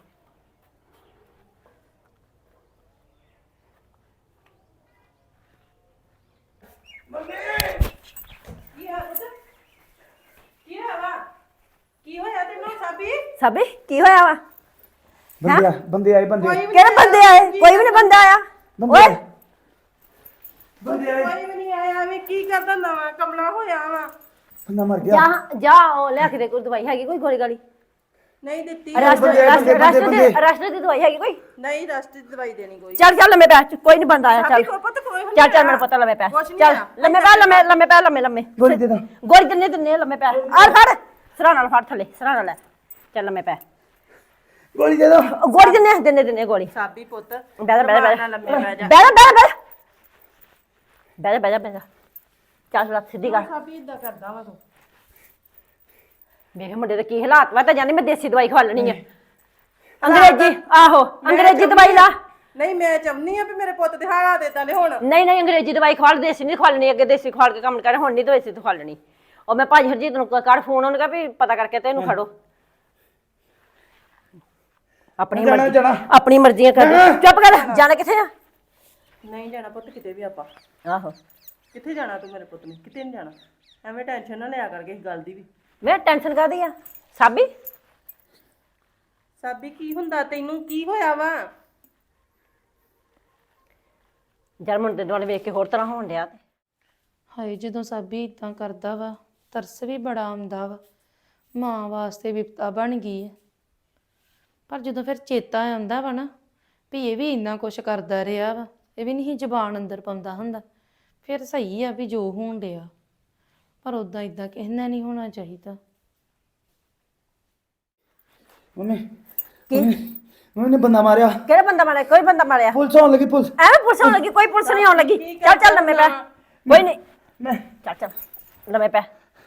ਕੀ ਹੋਇਆ ਪੁੱਤ? ਕੀ ਹੋਇਆ ਵਾ ਕੀ ਹੋਇਆ ਤੈਨੂੰ ਸਾਬੀ ਸਾਬੀ ਕੀ ਹੋਇਆ ਵਾ ਬੰਦੇ ਆ ਬੰਦੇ ਆਏ ਬੰਦੇ ਕਿਹੜੇ ਬੰਦੇ ਆਏ ਕੋਈ ਵੀ ਨਹੀਂ ਬੰਦਾ ਆਇਆ ਬੰਦੇ ਓਏ ਆਏ ਬੰਦੇ ਆਏ ਕੋਈ ਵੀ ਨਹੀਂ ਆਇਆ ਵੀ ਕੀ ਕਰਦਾ ਨਵਾਂ ਕਮਲਾ ਹੋਇਆ ਵਾ ਬੰਦਾ ਮਰ ਗਿਆ ਜਾ ਜਾ ਉਹ ਲੈ ਕੇ ਦੇ ਕੋਈ ਦਵਾਈ ਹੈਗੀ ਕੋਈ ਗੋਲੀ ਗਾਲੀ ਨਹੀਂ ਦਿੱਤੀ ਰਸਟ ਬੰਦੇ, ਰਸਟ ਬੰਦੇ, ਰਸਟ ਬੰਦੇ। ਦੀ ਰਸਟ ਦੀ ਦਵਾਈ ਹੈਗੀ ਕੋਈ ਨਹੀਂ ਰਸਤੇ ਦੀ ਦਵਾਈ ਦੇਣੀ ਕੋਈ ਚੱਲ ਚੱਲ ਲੰਮੇ ਪੈ ਕੋਈ ਨਹੀਂ ਬੰਦਾ ਆਇਆ ਚੱਲ ਸਾਬੀ ਕੋ ਪਤਾ ਕੋਈ ਚੱਲ ਚੱਲ ਮੈਨੂੰ ਪਤਾ ਲੰਮੇ ਪੈ ਕੁਛ ਨੀ ਚੱਲ ਆ। ਲੰਮੇ ਪੈ ਲੰਮੇ ਲੰਮੇ ਪੈ ਲੰਮੇ ਲੰਮੇ ਗੋਲੀ ਦੇ ਦਾਂ ਗੋਲੀ ਦਿੰਨੇ ਦਿੰਨੇ ਲੰਮੇ ਪੈ ਆ ਫੜ ਸਰਾ ਨਾਲ ਫੜ ਥੱਲੇ ਸਰਾ ਨਾਲ ਲੈ ਚੱਲ ਲੰਮੇ ਪੈ। ਗੋਲੀ ਦੇ ਦਾਂ। ਉਹ ਗੋਲੀ ਦਿੰਨੇ ਦਿੰਨੇ ਦਿੰਨੇ ਗੋਲੀ। ਸਾਬੀ ਪੁੱਤ ਬਹਿ ਜਾ ਬਹਿ ਜਾ ਬਹਿ ਜਾ। ਬਹਿ ਜਾ ਚੱਲ ਸਿੱਧੀ ਕਰ ਸਾਬੀ ਇਦਾਂ ਕਰਦਾ ਵਾ ਤੂੰ। ਮੇਰੇ ਮੁੰਡੇ ਦੇ ਕੀ ਹਾਲਾਤ ਵਾ ਤਾਂ ਜਾਨੀ ਮੈਂ ਦੇਸੀ ਦਵਾਈ ਖਵਾ ਲੈਣੀ ਆ। ਅੰਗਰੇਜ਼ੀ ਆਹੋ ਅੰਗਰੇਜ਼ੀ ਦਵਾਈ ਲਾ। ਨਹੀਂ ਮੈਂ ਚਾਹੁੰਦੀ ਆ ਵੀ ਮੇਰੇ ਪੁੱਤ ਦੇ ਹਾਲਾਤ ਇਦਾਂ ਦੇ ਹੋਣ। ਨਹੀਂ ਨਹੀਂ ਅੰਗਰੇਜ਼ੀ ਦਵਾਈ ਖਵਾ ਲੈ ਦੇਸੀ ਨਹੀਂ ਖਵਾ ਲੈਣੀ ਅੱਗੇ ਦੇਸੀ ਖਵਾ ਕੇ ਕੰਮ ਕਰ ਹੁਣ ਨਹੀਂ ਦੇਸੀ ਖਵਾ ਲੈਣੀ। ਉਹ ਮੈਂ ਭਾਜੀ ਹਰਜੀਤ ਨੂੰ ਕਰ ਫੋਨ ਉਹਨੂੰ ਕਹਾ ਵੀ ਪਤਾ ਕਰਕੇ ਤੇ ਇਹਨੂੰ ਖੜੋ ਆਪਣੀ ਜਾਣਾ, ਮਰਜ਼ੀ ਜਾਣਾ। ਆਪਣੀ ਮਰਜ਼ੀਆਂ ਕਰ ਚੁੱਪ ਕਰ ਜਾਣਾ ਕਿੱਥੇ ਆ? ਨਹੀਂ ਜਾਣਾ ਪੁੱਤ ਕਿਤੇ ਵੀ ਆਪਾਂ। ਆਹੋ। ਕਿੱਥੇ ਜਾਣਾ ਤੂੰ ਮੇਰੇ ਪੁੱਤ ਨੇ? ਕਿਤੇ ਨਹੀਂ ਜਾਣਾ। ਐਵੇਂ ਟੈਨਸ਼ਨ ਨਾ ਲਿਆ ਕਰਕੇ ਇਸ ਗੱਲ ਦੀ ਵੀ। ਮੈਂ ਟੈਨਸ਼ਨ ਕਾਦੀ ਆ? ਸਾਬੀ? ਸਾਬੀ ਕੀ ਹੁੰਦਾ? ਤੈਨੂੰ ਕੀ ਹੋਇਆ ਵਾ? ਜਰ ਮੁੰਡੇ ਦੁਆਲੇ ਵੇਖ ਕੇ ਹੋਰ ਤਰ੍ਹਾਂ ਹੋਣ ਡਿਆ ਤੇ। ਹਾਏ ਜਦੋਂ ਸਾਬੀ ਇਦਾਂ ਕਰਦਾ ਵਾ ਤਰਸ ਵੀ ਬੜਾ ਆਉਂਦਾ ਵਾ। ਮਾਂ ਵਾਸਤੇ ਵਿਪਤਾ ਬਣ ਗਈ ਹੈ ਪਰ ਜਦੋਂ ਫਿਰ ਚੇਤਾ ਆਉਂਦਾ ਵਾ ਨਾ ਵੀ ਇਹ ਵੀ ਇੰਨਾ ਕੁਛ ਕਰਦਾ ਰਿਹਾ ਵਾ ਇਹ ਵੀ ਨਹੀਂ ਜ਼ਬਾਨ ਅੰਦਰ ਪਾਉਂਦਾ ਹੁੰਦਾ ਫਿਰ ਸਹੀ ਆ ਵੀ ਜੋ ਹੋਣ ਡਿਆ। ਪਰ ਉਦਾਂ ਇਦਾਂ ਕਹਿਣਾ ਨਹੀਂ ਹੋਣਾ ਚਾਹੀਦਾ। ਮੰਮੀ ਕੀ? ਬੰਦਾ ਮਾਰਿਆ। ਕਿਹੜਾ ਬੰਦਾ ਮਾਰਿਆ? ਕੋਈ ਬੰਦਾ ਮਾਰਿਆ? ਪੁਲਿਸ ਆਉਣ ਲੱਗੀ ਪੁਲਿਸ। ਐਵੇਂ ਪੁਲਿਸ ਆਉਣ ਲੱਗੀ? ਕੋਈ ਪੁਲਿਸ ਨਹੀਂ ਆਉਣ ਲੱਗੀ? ਚੱਲ ਚੱਲ ਲੰਮੇ ਪੈ। ਕੋਈ ਨਹੀਂ। ਮੈਂ ਚੱਲ ਚੱਲ ਲੰਮੇ ਪੈ।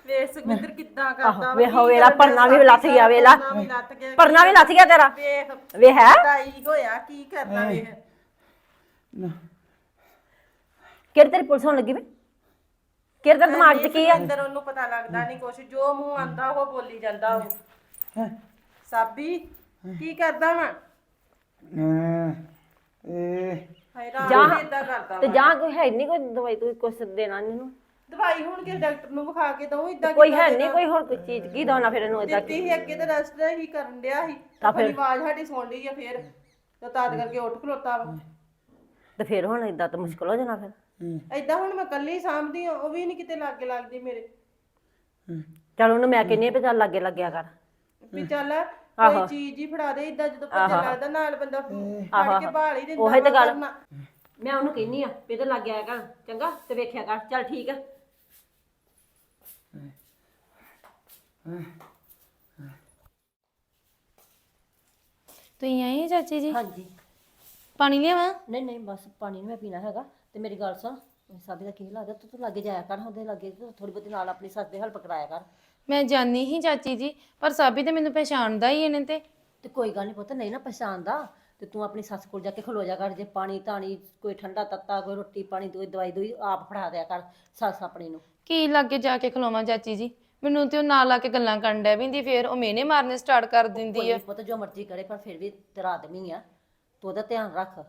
ਵੇ ਸੁਖਿੰਦਰ ਕਿੱਦਾਂ ਕਰਦਾ ਵੇ ਹੋ ਵੇਲਾ ਪਰਨਾ ਵੀ ਲੱਥ ਗਿਆ ਵੇਲਾ। ਪਰਨਾ ਵੀ ਲੱਥ ਗਿਆ ਪਰਨਾ ਵੀ ਲੱਥ ਗਿਆ ਤੇਰਾ। ਵੇਖ ਵੇ ਹੈ। ਤਾਈ ਹੋਇਆ ਕੀ ਕਰਨਾ ਵੇਖ। ਨਾ। ਕਿਹੜੀ ਤੇਰੀ ਪੁਲਿਸ ਹੋਣ ਲੱਗੀ ਵੇ? ਕਿਹੜੇ ਤੇਰੇ ਦਿਮਾਗ 'ਚ ਕੀ ਆ? ਅੰਦਰ ਉਹਨੂੰ ਪਤਾ ਲੱਗਦਾ ਨਹੀਂ ਕੁਛ ਜੋ ਮੂੰਹ ਆਂਦਾ ਉਹ ਬੋਲੀ ਜਾਂਦਾ ਉਹ? ਸਾਬੀ ਕੀ ਕਰਦਾ ਵਾ? ਇਹ ਹਾਏ ਰਾਤ ਜਾ ਇਦਾਂ ਕਰਦਾ ਤੇ ਜਾਂ ਕੋਈ ਹੈ ਨਹੀਂ ਕੋਈ ਦਵਾਈ ਤੂੰ ਕੁਛ ਦੇਣਾ ਇਹਨੂੰ ਦਵਾਈ ਹੁਣ ਕੇ ਡਾਕਟਰ ਨੂੰ ਵਿਖਾ ਕੇ ਦਊ ਇਦਾਂ ਕੋਈ ਹੈ ਨਹੀਂ ਕੋਈ ਹੋਰ ਕੋਈ ਚੀਜ਼ ਕੀ ਦਵਾਉਣਾ ਫਿਰ ਇਹਨੂੰ ਇਦਾਂ ਦਿੱਤੀ ਸੀ ਅੱਗੇ ਤੇ ਰੈਸਟ ਹੀ ਕਰਨ ਡਿਆ ਸੀ। ਤਾਂ ਆਪਣੀ ਫਿਰ? ਆਵਾਜ਼ ਸਾਡੀ ਸੁਣ ਲਈ ਆ ਫੇਰ ਤਾਂ ਤਦ ਕਰਕੇ ਉੱਠ ਖਲੋਤਾ ਵਾ। ਤੇ ਫਿਰ ਹੁਣ ਇਦਾਂ ਤਾਂ ਮੁਸ਼ਕਲ ਹੋ ਜਾਣਾ ਫਿਰ। ਏਦਾਂ ਹੁਣ ਮੈਂ ਇਕੱਲੀ ਸਾਂਭਦੀ ਆ ਉਹ ਵੀ ਨਹੀਂ ਕਿਤੇ ਲਾਗੇ ਲੱਗਦੀ ਮੇਰੇ। ਚਲ ਉਹਨੂੰ ਮੈਂ ਕਹਿੰਨੀ ਆ ਵੀ ਚੱਲ ਲਾਗੇ ਲੱਗਿਆ ਕਰ। ਵੀ ਚੱਲ ਕੋਈ ਚੀਜ਼ ਹੀ ਫੜਾ ਦੇ ਇਦਾਂ ਜਦੋਂ ਪਤਾ ਲੱਗਦਾ ਨਾਲ ਬੰਦਾ ਫੜ ਕੇ ਭਾਲ ਹੀ ਦਿੰਦਾ ਉਹੀ ਤਾਂ ਗੱਲ। ਮੈਂ ਉਹਨੂੰ ਕਹਿੰਨੀ ਆ ਵੀ ਤੇ ਲੱਗ ਆਇਆ ਕਰ ਚੰਗਾ ਤੇ ਵੇਖਿਆ ਕਰ ਚੱਲ ਠੀਕ ਆ। ਤੁਸੀਂ ਆਏ ਚਾਚੀ ਜੀ? ਹਾਂਜੀ। ਪਾਣੀ ਲਿਆਵਾਂ? ਨਹੀਂ ਨਹੀਂ ਬਸ ਪਾਣੀ ਨਹੀਂ ਮੈਂ ਪੀਣਾ ਹੈਗਾ। ਤੇ ਮੇਰੀ ਗੱਲ ਸੁਣ ਸਾਬੀ ਦਾ ਕੀ ਲੱਗਦਾ ਤੂੰ ਤੂੰ ਲਾਗੇ ਜਾਇਆ ਕਰ ਉਹਦੇ ਲਾਗੇ ਥੋੜੀ ਬਹੁਤੀ ਨਾਲ ਆਪਣੀ ਸੱਸ ਦੇ ਹੈਲਪ ਕਰਾਇਆ ਕਰ। ਮੈਂ ਜਾਣੀ ਹੀ ਚਾਚੀ ਜੀ ਪਰ ਸਾਬੀ ਤੇ ਮੈਨੂੰ ਪਛਾਣਦਾ ਹੀ ਇਹਨੇ ਤੇ। ਤੇ ਕੋਈ ਗੱਲ ਨਹੀਂ ਪੁੱਤ ਨਹੀਂ ਨਾ ਪਛਾਣਦਾ। ਤੇ ਤੂੰ ਆਪਣੀ ਸੱਸ ਕੋਲ ਜਾ ਕੇ ਖਲੋ ਜਾ ਕਰ ਜੇ ਪਾਣੀ ਧਾਣੀ ਕੋਈ ਠੰਡਾ ਤੱਤਾ ਕੋਈ ਰੋਟੀ ਪਾਣੀ ਕੋਈ ਦਵਾਈ ਦੋਈ ਆਪ ਫੜਾ ਦਿਆ ਕਰ ਸੱਸ ਆਪਣੀ ਨੂੰ। ਕੀ ਲਾਗੇ ਜਾ ਕੇ ਖਲੋਵਾਂ ਚਾਚੀ ਜੀ? ਮੈਨੂੰ ਤੇ ਉਹ ਨਾਲ ਲਾ ਕੇ ਗੱਲਾਂ ਕਰਨ ਡੈ ਪੈਂਦੀ ਫੇਰ ਉਹ ਮੇਨੇ ਮਾਰਨੇ ਸਟਾਰਟ ਕਰ ਦਿੰਦੀ ਕੋਈ ਆ। ਪੁੱਤ ਜੋ ਮਰਜ਼ੀ ਕਰੇ ਪਰ ਫਿਰ ਵੀ ਤੇਰਾ ਆਦਮੀ ਆ। ਤੂੰ ਉਹਦਾ ਧਿਆਨ ਰੱਖ।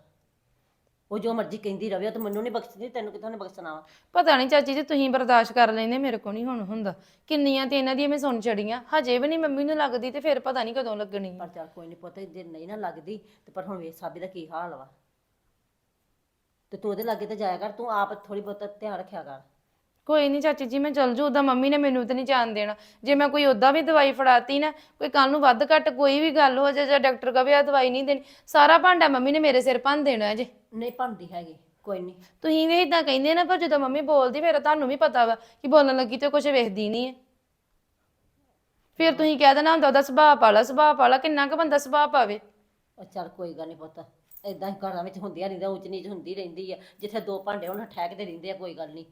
ਉਹ ਜੋ ਮਰਜ਼ੀ ਕਹਿੰਦੀ ਰਵੇ ਉਹ ਤਾਂ ਮੈਨੂੰ ਨਹੀਂ ਬਖਸ਼ਦੀ ਤੈਨੂੰ ਕਿਥੋਂ ਨੇ ਬਖਸ਼ਣਾ ਵਾ? ਪਤਾ ਨਹੀਂ ਚਾਚੀ ਜੀ ਤੁਸੀਂ ਬਰਦਾਸ਼ਤ ਕਰ ਲੈਂਦੇ ਮੇਰੇ ਕੋ ਨਹੀਂ ਹੁਣ ਹੁੰਦਾ। ਕਿੰਨੀਆਂ ਤੇ ਇਹਨਾਂ ਦੀਆਂ ਮੈਂ ਸੁਣ ਛੜੀਆਂ ਹਜੇ ਵੀ ਨਹੀਂ ਮੰਮੀ ਨੂੰ ਲੱਗਦੀ ਤੇ ਫਿਰ ਪਤਾ ਨਹੀਂ ਕਦੋਂ ਲੱਗਣੀ ਪਰ ਚੱਲ ਕੋਈ ਨਹੀਂ ਪੁੱਤ ਜੇ ਨਹੀਂ ਨਾ ਲੱਗਦੀ ਤੇ ਪਰ ਹੁਣ ਵੇਖ ਸਾਬੀ ਦਾ ਕੀ ਹਾਲ ਵਾ। ਤੇ ਤੂੰ ਉਹਦੇ ਲਾਗੇ ਤੇ ਜਾਇਆ ਕਰ ਤੂੰ ਆਪ ਥੋੜੀ ਬਹੁਤ ਧਿਆਨ ਰੱਖਿਆ ਕਰ। ਕੋਈ ਨਹੀਂ ਚਾਚੀ ਜੀ ਮੈਂ ਚੱਲ ਜੂ ਉਹਦਾ ਮੰਮੀ ਨੇ ਮੈਨੂੰ ਤੇ ਨਹੀਂ ਜਾਣ ਦੇਣਾ। ਜੇ ਮੈਂ ਕੋਈ ਉਹਦਾ ਵੀ ਦਵਾਈ ਫੜਾਤੀ ਨਾ ਕੋਈ ਕੱਲ ਨੂੰ ਵੱਧ ਘੱਟ ਕੋਈ ਵੀ ਗੱਲ ਹੋ ਜਾਏ ਜਾਂ ਡਾਕਟਰ ਕਹੇ ਆ ਦਵਾਈ ਨਹੀਂ ਦੇਣੀ ਸਾਰਾ ਭਾਂਡਾ ਮੰਮੀ ਨੇ ਮੇਰੇ ਸਿਰ ਭੰਨ ਦੇਣਾ ਜੇ। ਨਹੀਂ ਭੰਦੀ ਹੈਗੀ ਕੋਈ ਨਹੀਂ ਤੁਸੀਂ ਵੀ ਇਦਾਂ ਕਹਿੰਦੇ ਨਾ ਪਰ ਜਦੋਂ ਮੰਮੀ ਬੋਲਦੀ ਫਿਰ ਤੁਹਾਨੂੰ ਵੀ ਪਤਾ ਵਾ ਕਿ ਬੋਲਣ ਲੱਗੀ ਤੇ ਕੁਝ ਵੇਖਦੀ ਨਹੀਂ ਹੈ ਫਿਰ ਤੁਸੀਂ ਕਹਿ ਦੇਣਾ ਹੁੰਦਾ ਉਹਦਾ ਸੁਭਾਅ ਪਾਲਾ ਸੁਭਾਅ ਪਾਲਾ ਕਿੰਨਾ ਕੁ ਬੰਦਾ ਸੁਭਾਅ ਪਾਵੇ। ਉਹ ਚੱਲ ਕੋਈ ਗੱਲ ਨਹੀਂ ਪੁੱਤ ਇਦਾਂ ਹੀ ਘਰਾਂ ਵਿੱਚ ਹੁੰਦੀਆਂ ਰਹਿੰਦੀਆਂ ਉੱਚ ਨੀਚ ਹੁੰਦੀ ਰਹਿੰਦੀ ਆ ਜਿੱਥੇ ਦੋ ਭਾਂਡੇ ਹੁਣ ਠਹਿਕਦੇ ਰਹਿੰਦੇ ਆ ਕੋਈ ਗੱਲ ਨਹੀਂ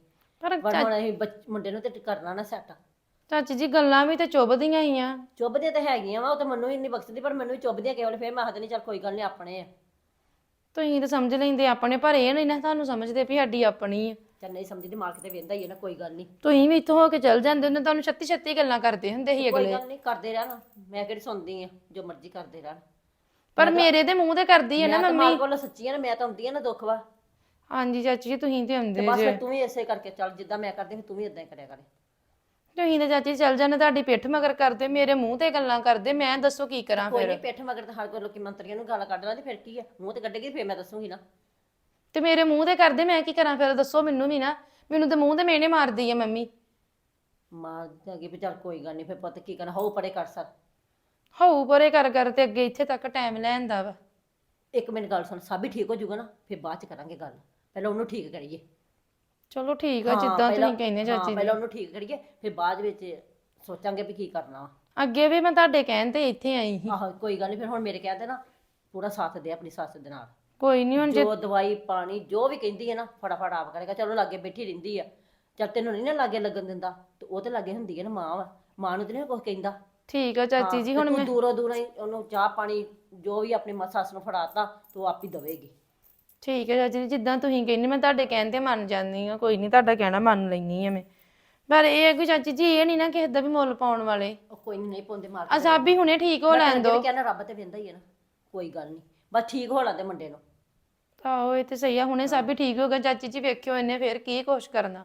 ਪਰ ਪਰ ਹੁਣ ਅਸੀਂ ਬੱਚ- ਮੁੰਡੇ ਨੂੰ ਤੇ ਕਰਨਾ ਨਾ ਸੈੱਟ ਚਾਚੀ ਜੀ ਗੱਲਾਂ ਵੀ ਤੇ ਚੁੱਭਦੀਆਂ ਹੀ ਆ। ਚੁੱਭਦੀਆਂ ਤਾਂ ਹੈਗੀਆਂ ਵਾ ਉਹ ਤਾਂ ਮੈਨੂੰ ਹੀ ਨਹੀਂ ਬਖਸ਼ਦੀ ਪਰ ਮੈਨੂੰ ਵੀ ਚੁੱਭਦੀਆਂ ਕੇਵਲ ਫੇਰ ਮੈਂ ਹੱਦ ਨਹੀਂ ਚੱਲ ਕੋਈ ਗੱਲ ਨਹੀਂ ਆਪਣੇ ਆ। ਤੁਸੀਂ ਤਾਂ ਸਮਝ ਲੈਂਦੇ ਆਪਣੇ ਪਰ ਇਹ ਨਹੀਂ ਨਾ ਤੁਹਾਨੂੰ ਸਮਝਦੇ ਵੀ ਸਾਡੀ ਆਪਣੀ ਹੈ ਚੱਲ ਨਹੀਂ ਸਮਝਦੀ ਮਾਲਕ ਤੇ ਵੇਂਦਾ ਹੀ ਹੈ ਨਾ ਕੋਈ ਗੱਲ ਨਹੀਂ ਤੁਸੀਂ ਵੀ ਇੱਥੋਂ ਹੋ ਕੇ ਚੱਲ ਜਾਂਦੇ ਹੁੰਦੇ ਤੁਹਾਨੂੰ ਛੱਤੀ ਛੱਤੀ ਗੱਲਾਂ ਕਰਦੇ ਹੁੰਦੇ ਸੀ ਕੋਈ ਅਗਲੇ। ਗੱਲ ਨਹੀਂ ਕਰਦੇ ਰਹਿਣਾ ਮੈਂ ਕਿਹੜੀ ਸੁਣਦੀ ਆ ਜੋ ਮਰਜ਼ੀ ਕਰਦੇ ਰਹਿਣ। ਪਰ ਮੇਰੇ ਦੇ ਮੂੰਹ ਤੇ ਕਰਦੀ ਹੈ ਨਾ ਮੈਂ ਤਾਂ ਮੰਮੀ। ਮਾਲਕ ਵੱਲੋਂ ਸੱਚੀ ਆ ਨਾ ਮੈਂ ਤਾਂ ਹੁੰਦੀ ਆ ਨਾ ਦੁੱਖ ਵਾ। ਹਾਂਜੀ ਚਾਚੀ ਜੀ ਤੁਸੀਂ ਤੇ ਤੇ ਹੁੰਦੇ ਬਸ ਜੇ। ਫਿਰ ਤੂੰ ਵੀ ਇਸੇ ਕਰਕੇ ਚੱਲ ਜਿੱਦਾਂ ਮੈਂ ਕਰਦੀ ਫਿਰ ਤੂੰ ਵੀ ਇਦਾਂ ਹੀ ਕਰਿਆ ਕਰ। ਤੁਸੀਂ ਤਾਂ ਚਾਚੀ ਚੱਲ ਜਾਂਦੇ ਤੁਹਾਡੀ ਪਿੱਠ ਮਗਰ ਕਰਦੇ ਮੇਰੇ ਮੂੰਹ ਤੇ ਗੱਲਾਂ ਕਰਦੇ ਮੈਂ ਦੱਸੋ ਕੀ ਕਰਾਂ ਕੋਈ ਫਿਰ? ਨਹੀਂ ਪਿੱਠ ਮਗਰ ਤਾਂ ਹਰ ਕੋਈ ਲੋਕੀ ਮੰਤਰੀਆਂ ਨੂੰ ਗਾਲਾਂ ਕੱਢ ਲੈਂਦੇ ਫਿਰ ਕੀ ਆ? ਮੂੰਹ ਤੇ ਕੱਢੇਗੀ ਫਿਰ ਮੈਂ ਦੱਸੂਗੀ ਨਾ। ਤੇ ਮੇਰੇ ਮੂੰਹ ਤੇ ਕਰਦੇ ਮੈਂ ਕੀ ਕਰਾਂ ਫਿਰ? ਦੱਸੋ ਮੈਨੂੰ ਵੀ ਨਾ। ਮੈਨੂੰ ਤੇ ਮੂੰਹ ਤੇ ਮੇਨੇ ਮਾਰਦੀ ਆ ਮੰਮੀ। ਮਾਂ ਜਾਗੀ ਵੀ ਚੱਲ ਕੋਈ ਗੱਲ ਨਹੀਂ ਫਿਰ ਪੁੱਤ ਕੀ ਕਰਨਾ ਹੋਊ ਪਰੇ ਕਰ ਸਰ। ਹਉ ਪਰੇ ਕਰ ਕਰ ਤੇ ਅੱਗੇ ਇੱਥੇ ਤੱਕ ਟਾਈਮ ਲੈਂਦਾ ਵਾ। ਇੱਕ ਮਿੰਟ ਗੱਲ ਸੁਣ ਸਭ ਹੀ ਠੀਕ ਹੋ ਜਾਊਗਾ ਨਾ ਫਿਰ ਬਾਅਦ ਚ ਕਰਾਂਗੇ ਗੱਲ। ਪਹਿਲਾਂ ਉਹਨੂੰ ਠੀਕ ਕਰੀਏ। ਚਲੋ ਠੀਕ ਆ ਹਾਂ, ਜਿੱਦਾਂ ਪਹਿਲਾਂ- ਤੁਸੀਂ ਕਹਿੰਦੇ ਹਾਂ, ਚਾਚੀ ਜੀ। ਪਹਿਲਾਂ ਉਹਨੂੰ ਠੀਕ ਕਰੀਏ ਫਿਰ ਬਾਅਦ ਵਿੱਚ ਸੋਚਾਂਗੇ ਵੀ ਕੀ ਕਰਨਾ ਵਾ। ਅੱਗੇ ਵੀ ਮੈਂ ਤੁਹਾਡੇ ਕਹਿਣ ਤੇ ਇੱਥੇ ਆਈ ਸੀ। ਆਹੋ ਕੋਈ ਗੱਲ ਨਹੀਂ ਫਿਰ ਹੁਣ ਮੇਰੇ ਕਹਿੰਦੇ ਨਾ ਪੂਰਾ ਸਾਥ ਦੇ ਆਪਣੀ ਸੱਸ ਦੇ ਨਾਲ। ਕੋਈ ਨਹੀਂ ਹੁਣ ਜੇ ਜੋ ਦਵਾਈ ਪਾਣੀ ਜੋ ਵੀ ਕਹਿੰਦੀ ਹੈ ਨਾ ਫਟਾਫਟ ਆਪ ਕਰੇਗਾ। ਚਲੋ ਲਾਗੇ ਬੈਠੀ ਰਹਿੰਦੀ ਆ। ਚੱਲ ਤੈਨੂੰ ਨਹੀਂ ਨਾ ਲਾਗੇ ਲੱਗਣ ਦਿੰਦਾ ਤੇ ਉਹ ਤੇ ਲਾਗੇ ਹੁੰਦੀ ਹੈ ਨਾ ਮਾਂ ਵਾ। ਮਾਂ ਨੂੰ ਤੇ ਨਹੀਂ ਕੁਝ ਕਹਿੰਦਾ। ਠੀਕ ਆ ਚਾਚੀ ਜੀ ਹੁਣ ਤੂੰ ਮੈਂ ਦੂਰੋਂ ਦੂਰੋਂ ਹੀ ਉਹਨੂੰ ਚਾਹ ਪਾਣੀ ਜੋ ਵੀ ਆਪਣੀ ਮਾਂ ਸੱਸ ਨੂੰ ਫੜਾਤਾ ਤੂੰ ਆਪ ਹੀ ਦਵੇਗੀ। ਠੀਕ ਹੈ ਚਾਚੀ ਜੀ ਜਿੱਦਾਂ ਤੁਸੀਂ ਕਹਿੰਦੇ ਮੈਂ ਤੁਹਾਡੇ ਕਹਿਣ ਤੇ ਮੰਨ ਜਾਂਦੀ ਆ ਕੋਈ ਨਹੀਂ ਤੁਹਾਡਾ ਕਹਿਣਾ ਮੰਨ ਲੈਣੀ ਆ ਮੈਂ। ਪਰ ਇਹ ਹੈ ਕਿ ਚਾਚੀ ਜੀ ਇਹ ਨਹੀਂ ਨਾ ਕਿਸੇ ਦਾ ਵੀ ਮੁੱਲ ਪਾਉਣ ਵਾਲੇ। ਉਹ ਕੋਈ ਨੀ, ਨਹੀਂ ਪਾਉਂਦੇ ਮਾਰ ਅਸਾਬੀ ਹੁਣੇ ਠੀਕ ਹੋ ਲੈਣ ਦੋ। ਕਹਿੰਦਾ ਰੱਬ ਤੇ ਵਿੰਦਾ ਹੀ ਹੈ ਨਾ ਕੋਈ ਗੱਲ ਨਹੀਂ ਬਸ ਠੀਕ ਹੋ ਲੈਂਦੇ ਮੁੰਡੇ ਨੂੰ। ਆਹੋ ਇਹ ਤੇ ਸਹੀ ਆ ਹੁਣੇ ਸਾਬੀ ਠੀਕ ਹੋ ਗਿਆ ਚਾਚੀ ਜੀ ਵੇਖਿਓ ਇਹਨੇ ਫੇਰ ਕੀ ਕੁਛ ਕਰਨਾ।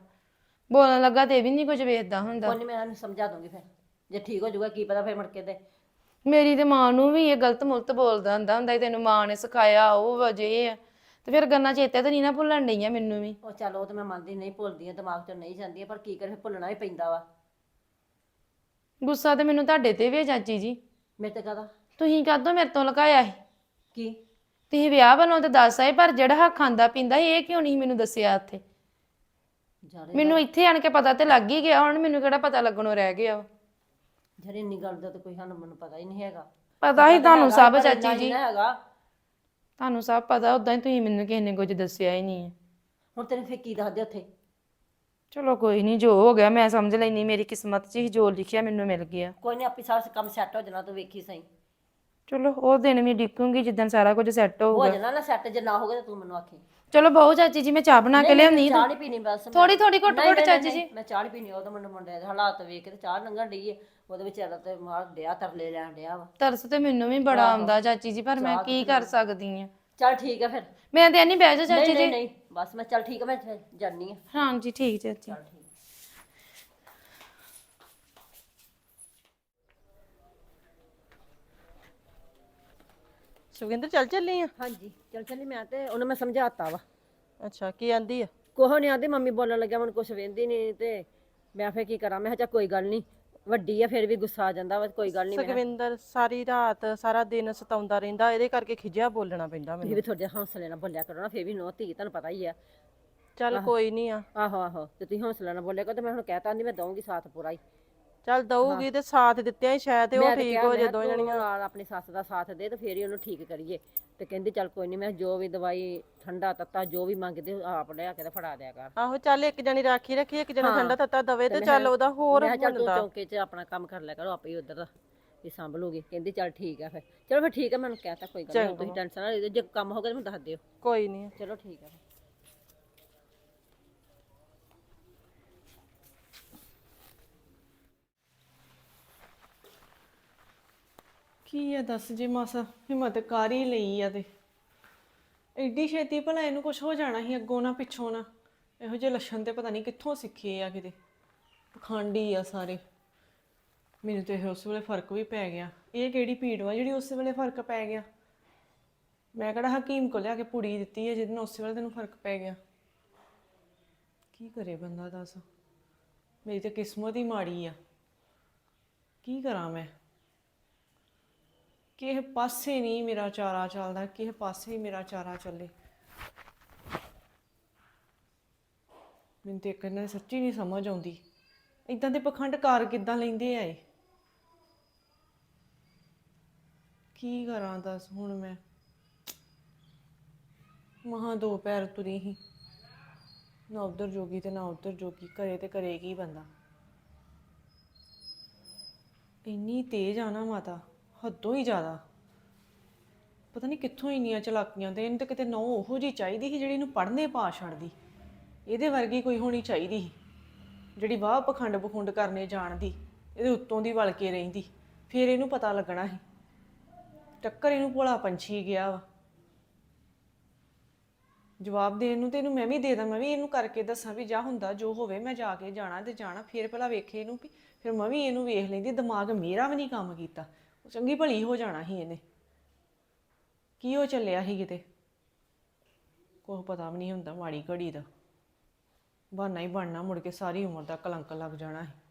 ਬੋਲਣ ਲੱਗਾ ਤੇ ਇਹ ਵੀ ਨਹੀਂ ਕੁਝ ਵੇਖਦਾ ਹੁੰਦਾ। ਕੋਈ ਨੀ ਮੈਂ ਇਹਨੂੰ ਸਮਝਾ ਦੂੰਗੀ ਫਿਰ। ਜੇ ਠੀਕ ਹੋ ਜਾਊਗਾ ਕੀ ਪਤਾ ਫਿਰ ਮੁੜ ਕੇ ਤੇ। ਮੇਰੀ ਤੇ ਮਾਂ ਨੂੰ ਵੀ ਇਹ ਗਲਤ ਮੁਲਤ ਬੋਲਦਾ ਹੁੰਦਾ ਹੁੰਦਾ ਸੀ, ਤੈਨੂੰ ਮਾਂ ਨੇ ਸਿਖਾਇਆ ਉਹ ਵਜੇ ਆ। ਤੇ ਫਿਰ ਗੱਲਾਂ ਚੇਤੇ ਤੇ ਨਹੀਂ ਨਾ ਭੁੱਲਣ ਡਈਆਂ ਮੈਨੂੰ ਵੀ। ਉਹ ਚੱਲ ਉਹ ਤਾਂ ਮੈਂ ਮੰਨਦੀ ਨਹੀਂ ਭੁੱਲਦੀ ਆ ਦਿਮਾਗ ਚੋਂ ਨਹੀਂ ਜਾਂਦੀ ਪਰ ਕੀ ਕਰੇ ਫਿਰ ਭੁੱਲਣਾ ਹੀ ਪੈਂਦਾ ਵਾ। ਗੁੱਸਾ ਤੇ ਮੈਨੂੰ ਤੁਹਾਡੇ ਤੇ ਵੀ ਆ ਚਾਚੀ ਜੀ। ਮੇਰੇ ਤੇ ਕਹਦਾ? ਤੁਸੀਂ ਕਾਹਦੋਂ ਮੇਰੇ ਤੋਂ ਲਗਾਇਆ ਸੀ? ਕੀ? ਤੁਸੀਂ ਵਿਆਹ ਵੱਲੋਂ ਤੇ ਦੱਸ ਆਏ ਪਰ ਜਿਹੜਾ ਹਾ ਖਾਂਦਾ ਪੀਂਦਾ ਸੀ, ਇਹ ਕਿਉਂ ਨਹੀਂ ਮੈਨੂੰ ਦੱਸਿਆ ਜਾਰੇ ਮੈਨੂੰ ਇੱਥੇ ਆਣ ਕੇ ਪਤਾ ਤੇ ਲੱਗ ਹੀ ਗਿਆ ਹੁਣ ਮੈਨੂੰ ਕਿਹੜਾ ਪਤਾ ਲੱਗਣੋਂ ਰਹਿ ਗਿਆ ਵਾ। ਜਰੇ ਇੰਨੀ ਗੱਲ ਦਾ ਤਾਂ ਕੋਈ ਸਾਨੂੰ ਮੈਨੂੰ ਪਤਾ ਹੀ ਨਹੀਂ ਹੈਗਾ। ਪਤਾ ਹੀ ਤੁਹਾਨੂੰ ਸਭ ਚਾਚੀ ਹੀ ਜੀ। ਹੈਗਾ। ਤੁਹਾਨੂੰ ਸਭ ਪਤਾ ਉਦਾਂ ਹੀ ਤੁਸੀਂ ਮੈਨੂੰ ਕਿਸੇ ਨੇ ਕੁਝ ਦੱਸਿਆ ਹੀ ਨਹੀਂ ਹੈ। ਹੁਣ ਤੈਨੂੰ ਫਿਰ ਕੀ ਦੱਸਦੇ ਉੱਥੇ? ਚਲੋ ਕੋਈ ਨਹੀਂ ਜੋ ਹੋ ਗਿਆ ਮੈਂ ਸਮਝ ਲੈਣੀ ਮੇਰੀ ਕਿਸਮਤ 'ਚ ਹੀ ਜੋ ਲਿਖਿਆ ਮੈਨੂੰ ਮਿਲ ਗਿਆ। ਕੋਈ ਨਹੀਂ ਆਪੇ ਸਾਰਾ ਕੰਮ ਸੈੱਟ ਹੋ ਜਾਣਾ ਤੂੰ ਵੇਖੀ ਸਹੀ। ਚਲੋ ਉਹ ਦਿਨ ਵੀ ਡਿੱਕੂਗੀ ਜਿੱਦਣ ਸਾਰਾ ਕੁਝ ਸੈੱਟ ਹੋ ਹੋਊਗਾ। ਜਾਣਾ ਨਾ ਸੈੱਟ ਜੇ ਨਾ ਹੋਗਾ ਤਾਂ ਤੂੰ ਮੈਨੂੰ ਆਖੀ। ਚਲੋ ਬਹੁ ਚਾਚੀ ਜੀ ਮੈਂ ਚਾਹ ਬਣਾ ਕੇ ਲਿਆਉਂਦੀ ਚਾਹ ਨਹੀਂ ਪੀਣੀ ਬਸ ਮੈਂ- ਥੋੜੀ ਥੋੜੀ ਘੁੱਟ ਨਹੀਂ, ਘੁੱਟ ਨਹੀਂ, ਚਾਚੀ ਨਹੀਂ, ਜੀ। ਮੈਂ ਚਾਹ ਨਹੀਂ ਪੀਣੀ ਉਹਦੇ ਮੁੰਡੇ ਮੁੰਡੇ ਦੇ ਹਾਲਾਤ ਵੇਖ ਕੇ ਤੇ ਚਾਹ ਲੰਘਣ ਡਈ ਏ ਉਹਦੇ ਵਿਚਾਰਾ ਤੇ ਮਾਰ ਡਿਆ ਤਰਲੇ ਲੈਣ ਡਿਆ ਵਾ। ਤਰਸ ਤੇ ਮੈਨੂੰ ਵੀ ਬੜਾ ਆਉਂਦਾ ਚਾਚੀ ਜੀ ਪਰ ਮੈਂ ਕੀ ਕਰ ਸਕਦੀ ਆ। ਚੱਲ ਠੀਕ ਹੈ ਫਿਰ। ਮੈਂ ਤੇ ਨਹੀਂ ਬਹਿ ਜਾ ਚਾਚੀ ਨਹੀਂ ਨਹੀਂ ਨਹੀਂ ਬਸ ਮੈਂ ਚੱਲ ਠੀਕ ਹੈ ਮੈਂ ਜਾਨੀ ਆ। ਹਾਂਜੀ ਠੀਕ ਚਾਚੀ। ਚੱਲ ਠੀਕ ਸੁਖਿੰਦਰ ਚੱਲ ਚੱਲੀ ਆ? ਹਾਂਜੀ ਚੱਲ ਚੱਲੀ ਮੈਂ ਤੇ ਉਹਨੂੰ ਮੈਂ ਸਮਝਾਤਾ ਵਾ। ਅੱਛਾ ਕੀ ਆਂਦੀ ਆ? ਕੋਹ ਨਹੀਂ ਆਦੀ ਮੰਮੀ ਬੋਲਣ ਲੱਗਿਆ ਮੈਨੂੰ ਕੁਝ ਵੇਂਦੀ ਨਹੀਂ ਤੇ ਮੈਂ ਫੇਰ ਕੀ ਕਰਾਂ? ਮੈਂ ਕਿਹਾ ਚੱਲ ਕੋਈ ਗੱਲ ਨਹੀਂ ਵੱਡੀ ਆ ਫਿਰ ਵੀ ਗੁੱਸਾ ਆ ਜਾਂਦਾ ਵਾ ਕੋਈ ਗੱਲ ਨਹੀਂ ਮੈਂ ਕਿਹਾ। ਸੁਖਵਿੰਦਰ ਸਾਰੀ ਰਾਤ ਸਾਰਾ ਦਿਨ ਸਤਾਉਂਦਾ ਰਹਿੰਦਾ ਇਹਦੇ ਕਰਕੇ ਖਿਜਿਆ ਬੋਲਣਾ ਪੈਂਦਾ ਤੁਸੀਂ ਮੈਨੂੰ। ਵੀ ਥੋੜੇ ਜਿਹਾ ਹੌਸਲੇ ਨਾਲ ਬੋਲਿਆ ਕਰੋ ਨਾ ਫੇਰ ਵੀ ਨੋ ਧੀ ਤੁਹਾਨੂੰ ਪਤਾ ਹੀ ਆ। ਚੱਲ ਕੋਈ ਨਹੀਂ ਆ। ਆਹੋ ਆਹੋ ਤੇ ਤੁਸੀਂ ਹੌਸਲੇ ਨਾਲ ਬੋਲਿਆ ਕਰੋ ਤੇ ਮੈਂ ਹੁਣ ਕਹਿਤਾ ਨਹੀਂ ਮੈਂ ਦਊਂਗੀ ਸਾਥ ਪੂਰਾ ਹੀ। ਚੱਲ ਦਊਗੀ ਤੇ ਸਾਥ ਦਿੱਤਿਆ ਹੀ ਸ਼ਾਇਦ ਤੇ ਉਹ ਠੀਕ ਹੋ ਜੇ ਦੋ ਜਣੀਆਂ। ਨਾਲ ਆਪਣੀ ਸੱਸ ਦਾ ਸਾਥ ਦੇ ਤੇ ਫੇਰ ਹੀ ਉਹਨੂੰ ਠੀਕ ਕਰੀਏ। ਤੇ ਕਹਿੰਦੀ ਚੱਲ ਕੋਈ ਨਹੀਂ ਮੈਂ ਜੋ ਵੀ ਦਵਾਈ ਠੰਡਾ ਤੱਤਾ ਜੋ ਵੀ ਮੰਗਦੇ ਉਹ ਆਪ ਲਿਆ ਕੇ ਤੇ ਫੜਾ ਦਿਆ ਕਰ। ਆਹੋ ਚੱਲ ਇੱਕ ਜਣੀ ਰਾਖੀ ਰੱਖੀ ਇੱਕ ਜਣਾ ਹਾਂ। ਠੰਡਾ ਤੱਤਾ ਦਵੇ ਤੇ ਚੱਲ ਉਹਦਾ ਹੋਰ ਮੈਂ ਚੱਲ ਤੂੰ ਚੌਂਕੇ 'ਚ ਆਪਣਾ ਕੰਮ ਕਰ ਲਿਆ ਕਰੋ ਆਪੇ ਹੀ ਉਧਰ ਵੀ ਸੰਭਲੂਗੀ। ਕਹਿੰਦੀ ਚੱਲ ਠੀਕ ਆ ਫਿਰ। ਚਲੋ ਫਿਰ ਠੀਕ ਆ ਮੈਨੂੰ ਕਹਿਤਾ ਕੋਈ ਗੱਲ ਨਹੀਂ ਤੁਸੀਂ ਟੈਨਸ਼ਨ ਨਾ ਲਓ ਜੇ ਕੰਮ ਹੋ ਗਿਆ ਤਾਂ ਮੈਨੂੰ ਦੱਸ ਦਿਓ। ਕੋਈ ਨਹੀਂ ਚਲੋ ਠੀਕ ਆ ਕੀ ਆ ਦੱਸ ਜੇ ਮਾਸਾ, ਹਿੰਮਤ ਕਰ ਹੀ ਲਈ ਆ ਤੇ। ਐਡੀ ਛੇਤੀ ਭਲਾ ਇਹਨੂੰ ਕੁਝ ਹੋ ਜਾਣਾ ਸੀ, ਅੱਗੋਂ ਨਾ ਪਿੱਛੋਂ ਨਾ। ਇਹੋ ਜਿਹੇ ਲੱਛਣ ਤੇ ਪਤਾ ਨਹੀਂ ਕਿੱਥੋਂ ਸਿੱਖੇ ਆ ਕਿਤੇ। ਪਖੰਡੀ ਆ ਸਾਰੇ। ਮੈਨੂੰ ਤੇ ਇਹ ਉਸ ਵੇਲੇ ਫ਼ਰਕ ਵੀ ਪੈ ਗਿਆ। ਇਹ ਕਿਹੜੀ ਪੀੜ ਵਾ ਜਿਹੜੀ ਉਸ ਵੇਲੇ ਫ਼ਰਕ ਪੈ ਗਿਆ? ਮੈਂ ਕਿਹੜਾ ਹਕੀਮ ਕੋ ਲਿਆ ਕੇ ਪੁੜੀ ਦਿੱਤੀ ਹੈ ਜਿਹਦੇ ਨਾਲ ਉਸ ਵੇਲੇ ਤੈਨੂੰ ਫ਼ਰਕ ਪੈ ਗਿਆ? ਕੀ ਕਰੇ ਬੰਦਾ ਦੱਸ? ਮੇਰੀ ਤੇ ਕਿਸਮਤ ਹੀ ਮਾੜੀ ਆ। ਕੀ ਕਰਾਂ ਮੈਂ? ਕਿਸੇ ਪਾਸੇ ਨਹੀਂ ਮੇਰਾ ਚਾਰਾ ਚੱਲਦਾ ਕਿਸੇ ਪਾਸੇ ਹੀ ਮੇਰਾ ਚਾਰਾ ਚੱਲੇ। ਮੈਨੂੰ ਤੇ ਕਹਿੰਦੇ ਸੱਚੀ ਨਹੀਂ ਸਮਝ ਆਉਂਦੀ। ਇਦਾਂ ਦੇ ਪਖੰਡ ਕਾਰ ਕਿੱਦਾਂ ਲੈਂਦੇ ਆਏ ਕੀ ਕਰਾਂ ਦੱਸ ਹੁਣ ਮੈਂ? ਮਹਾ ਦੋ ਪੈਰ ਤੁਰੀ ਹੀ ਨਾ ਉਧਰ ਜੋਗੀ ਤੇ ਨਾ ਉਧਰ ਜੋਗੀ, ਘਰੇ ਤੇ ਕਰੇ ਕੀ ਬੰਦਾ? ਇੰਨੀ ਤੇਜ਼ ਆ ਨਾ ਮਾਤਾ। ਹੱਦੋਂ ਹੀ ਜ਼ਿਆਦਾ। ਪਤਾ ਨਹੀਂ ਕਿੱਥੋਂ ਇੰਨੀਆਂ ਚਲਾਕੀਆਂ ਤੇ ਇਹਨੂੰ ਤਾਂ ਕਿਤੇ ਨੌ ਉਹੋ ਜੀ ਚਾਹੀਦੀ ਸੀ ਜਿਹੜੀ ਇਹਨੂੰ ਪੜ੍ਹਨੇ ਪਾ ਛੱਡਦੀ। ਇਹਦੇ ਵਰਗੀ ਕੋਈ ਹੋਣੀ ਚਾਹੀਦੀ ਸੀ, ਜਿਹੜੀ ਵਾਹ ਪਖੰਡ ਪਖੁੰਡ ਕਰਨੇ ਜਾਣਦੀ, ਇਹਦੇ ਉੱਤੋਂ ਦੀ ਵਲ ਕੇ ਰਹਿੰਦੀ। ਫਿਰ ਇਹਨੂੰ ਪਤਾ ਲੱਗਣਾ ਸੀ। ਟੱਕਰ ਇਹਨੂੰ ਭੋਲਾ ਪੰਛੀ ਗਿਆ ਵਾ। ਜਵਾਬ ਦੇਣ ਨੂੰ ਤੇ ਇਹਨੂੰ ਮੈਂ ਵੀ ਦੇ ਦਾਂ, ਮੈਂ ਵੀ ਇਹਨੂੰ ਕਰਕੇ ਦੱਸਾਂ ਵੀ ਜਾ ਹੁੰਦਾ ਜੋ ਹੋਵੇ, ਮੈਂ ਜਾ ਕੇ ਜਾਣਾ ਤੇ ਜਾਣਾ, ਫਿਰ ਭਲਾ ਵੇਖੇ ਇਹਨੂੰ ਵੀ, ਫਿਰ ਮੈਂ ਵੀ ਇਹਨੂੰ ਵੇਖ ਲੈਂਦੀ, ਦਿਮਾਗ ਮੇਰਾ ਵੀ ਨਹੀਂ ਕੰਮ ਕੀਤਾ। ਚੰਗੀ ਭਲੀ ਹੋ ਜਾਣਾ ਸੀ ਇਹਨੇ। ਕੀ ਉਹ ਚੱਲਿਆ ਸੀ ਕਿਤੇ? ਕੁਛ ਪਤਾ ਵੀ ਨਹੀਂ ਹੁੰਦਾ, ਮਾੜੀ ਘੜੀ ਦਾ। ਬਹਾਨਾ ਹੀ ਬਣਨਾ, ਮੁੜ ਕੇ ਸਾਰੀ ਉਮਰ ਦਾ ਕਲੰਕ ਲੱਗ ਜਾਣਾ ਸੀ।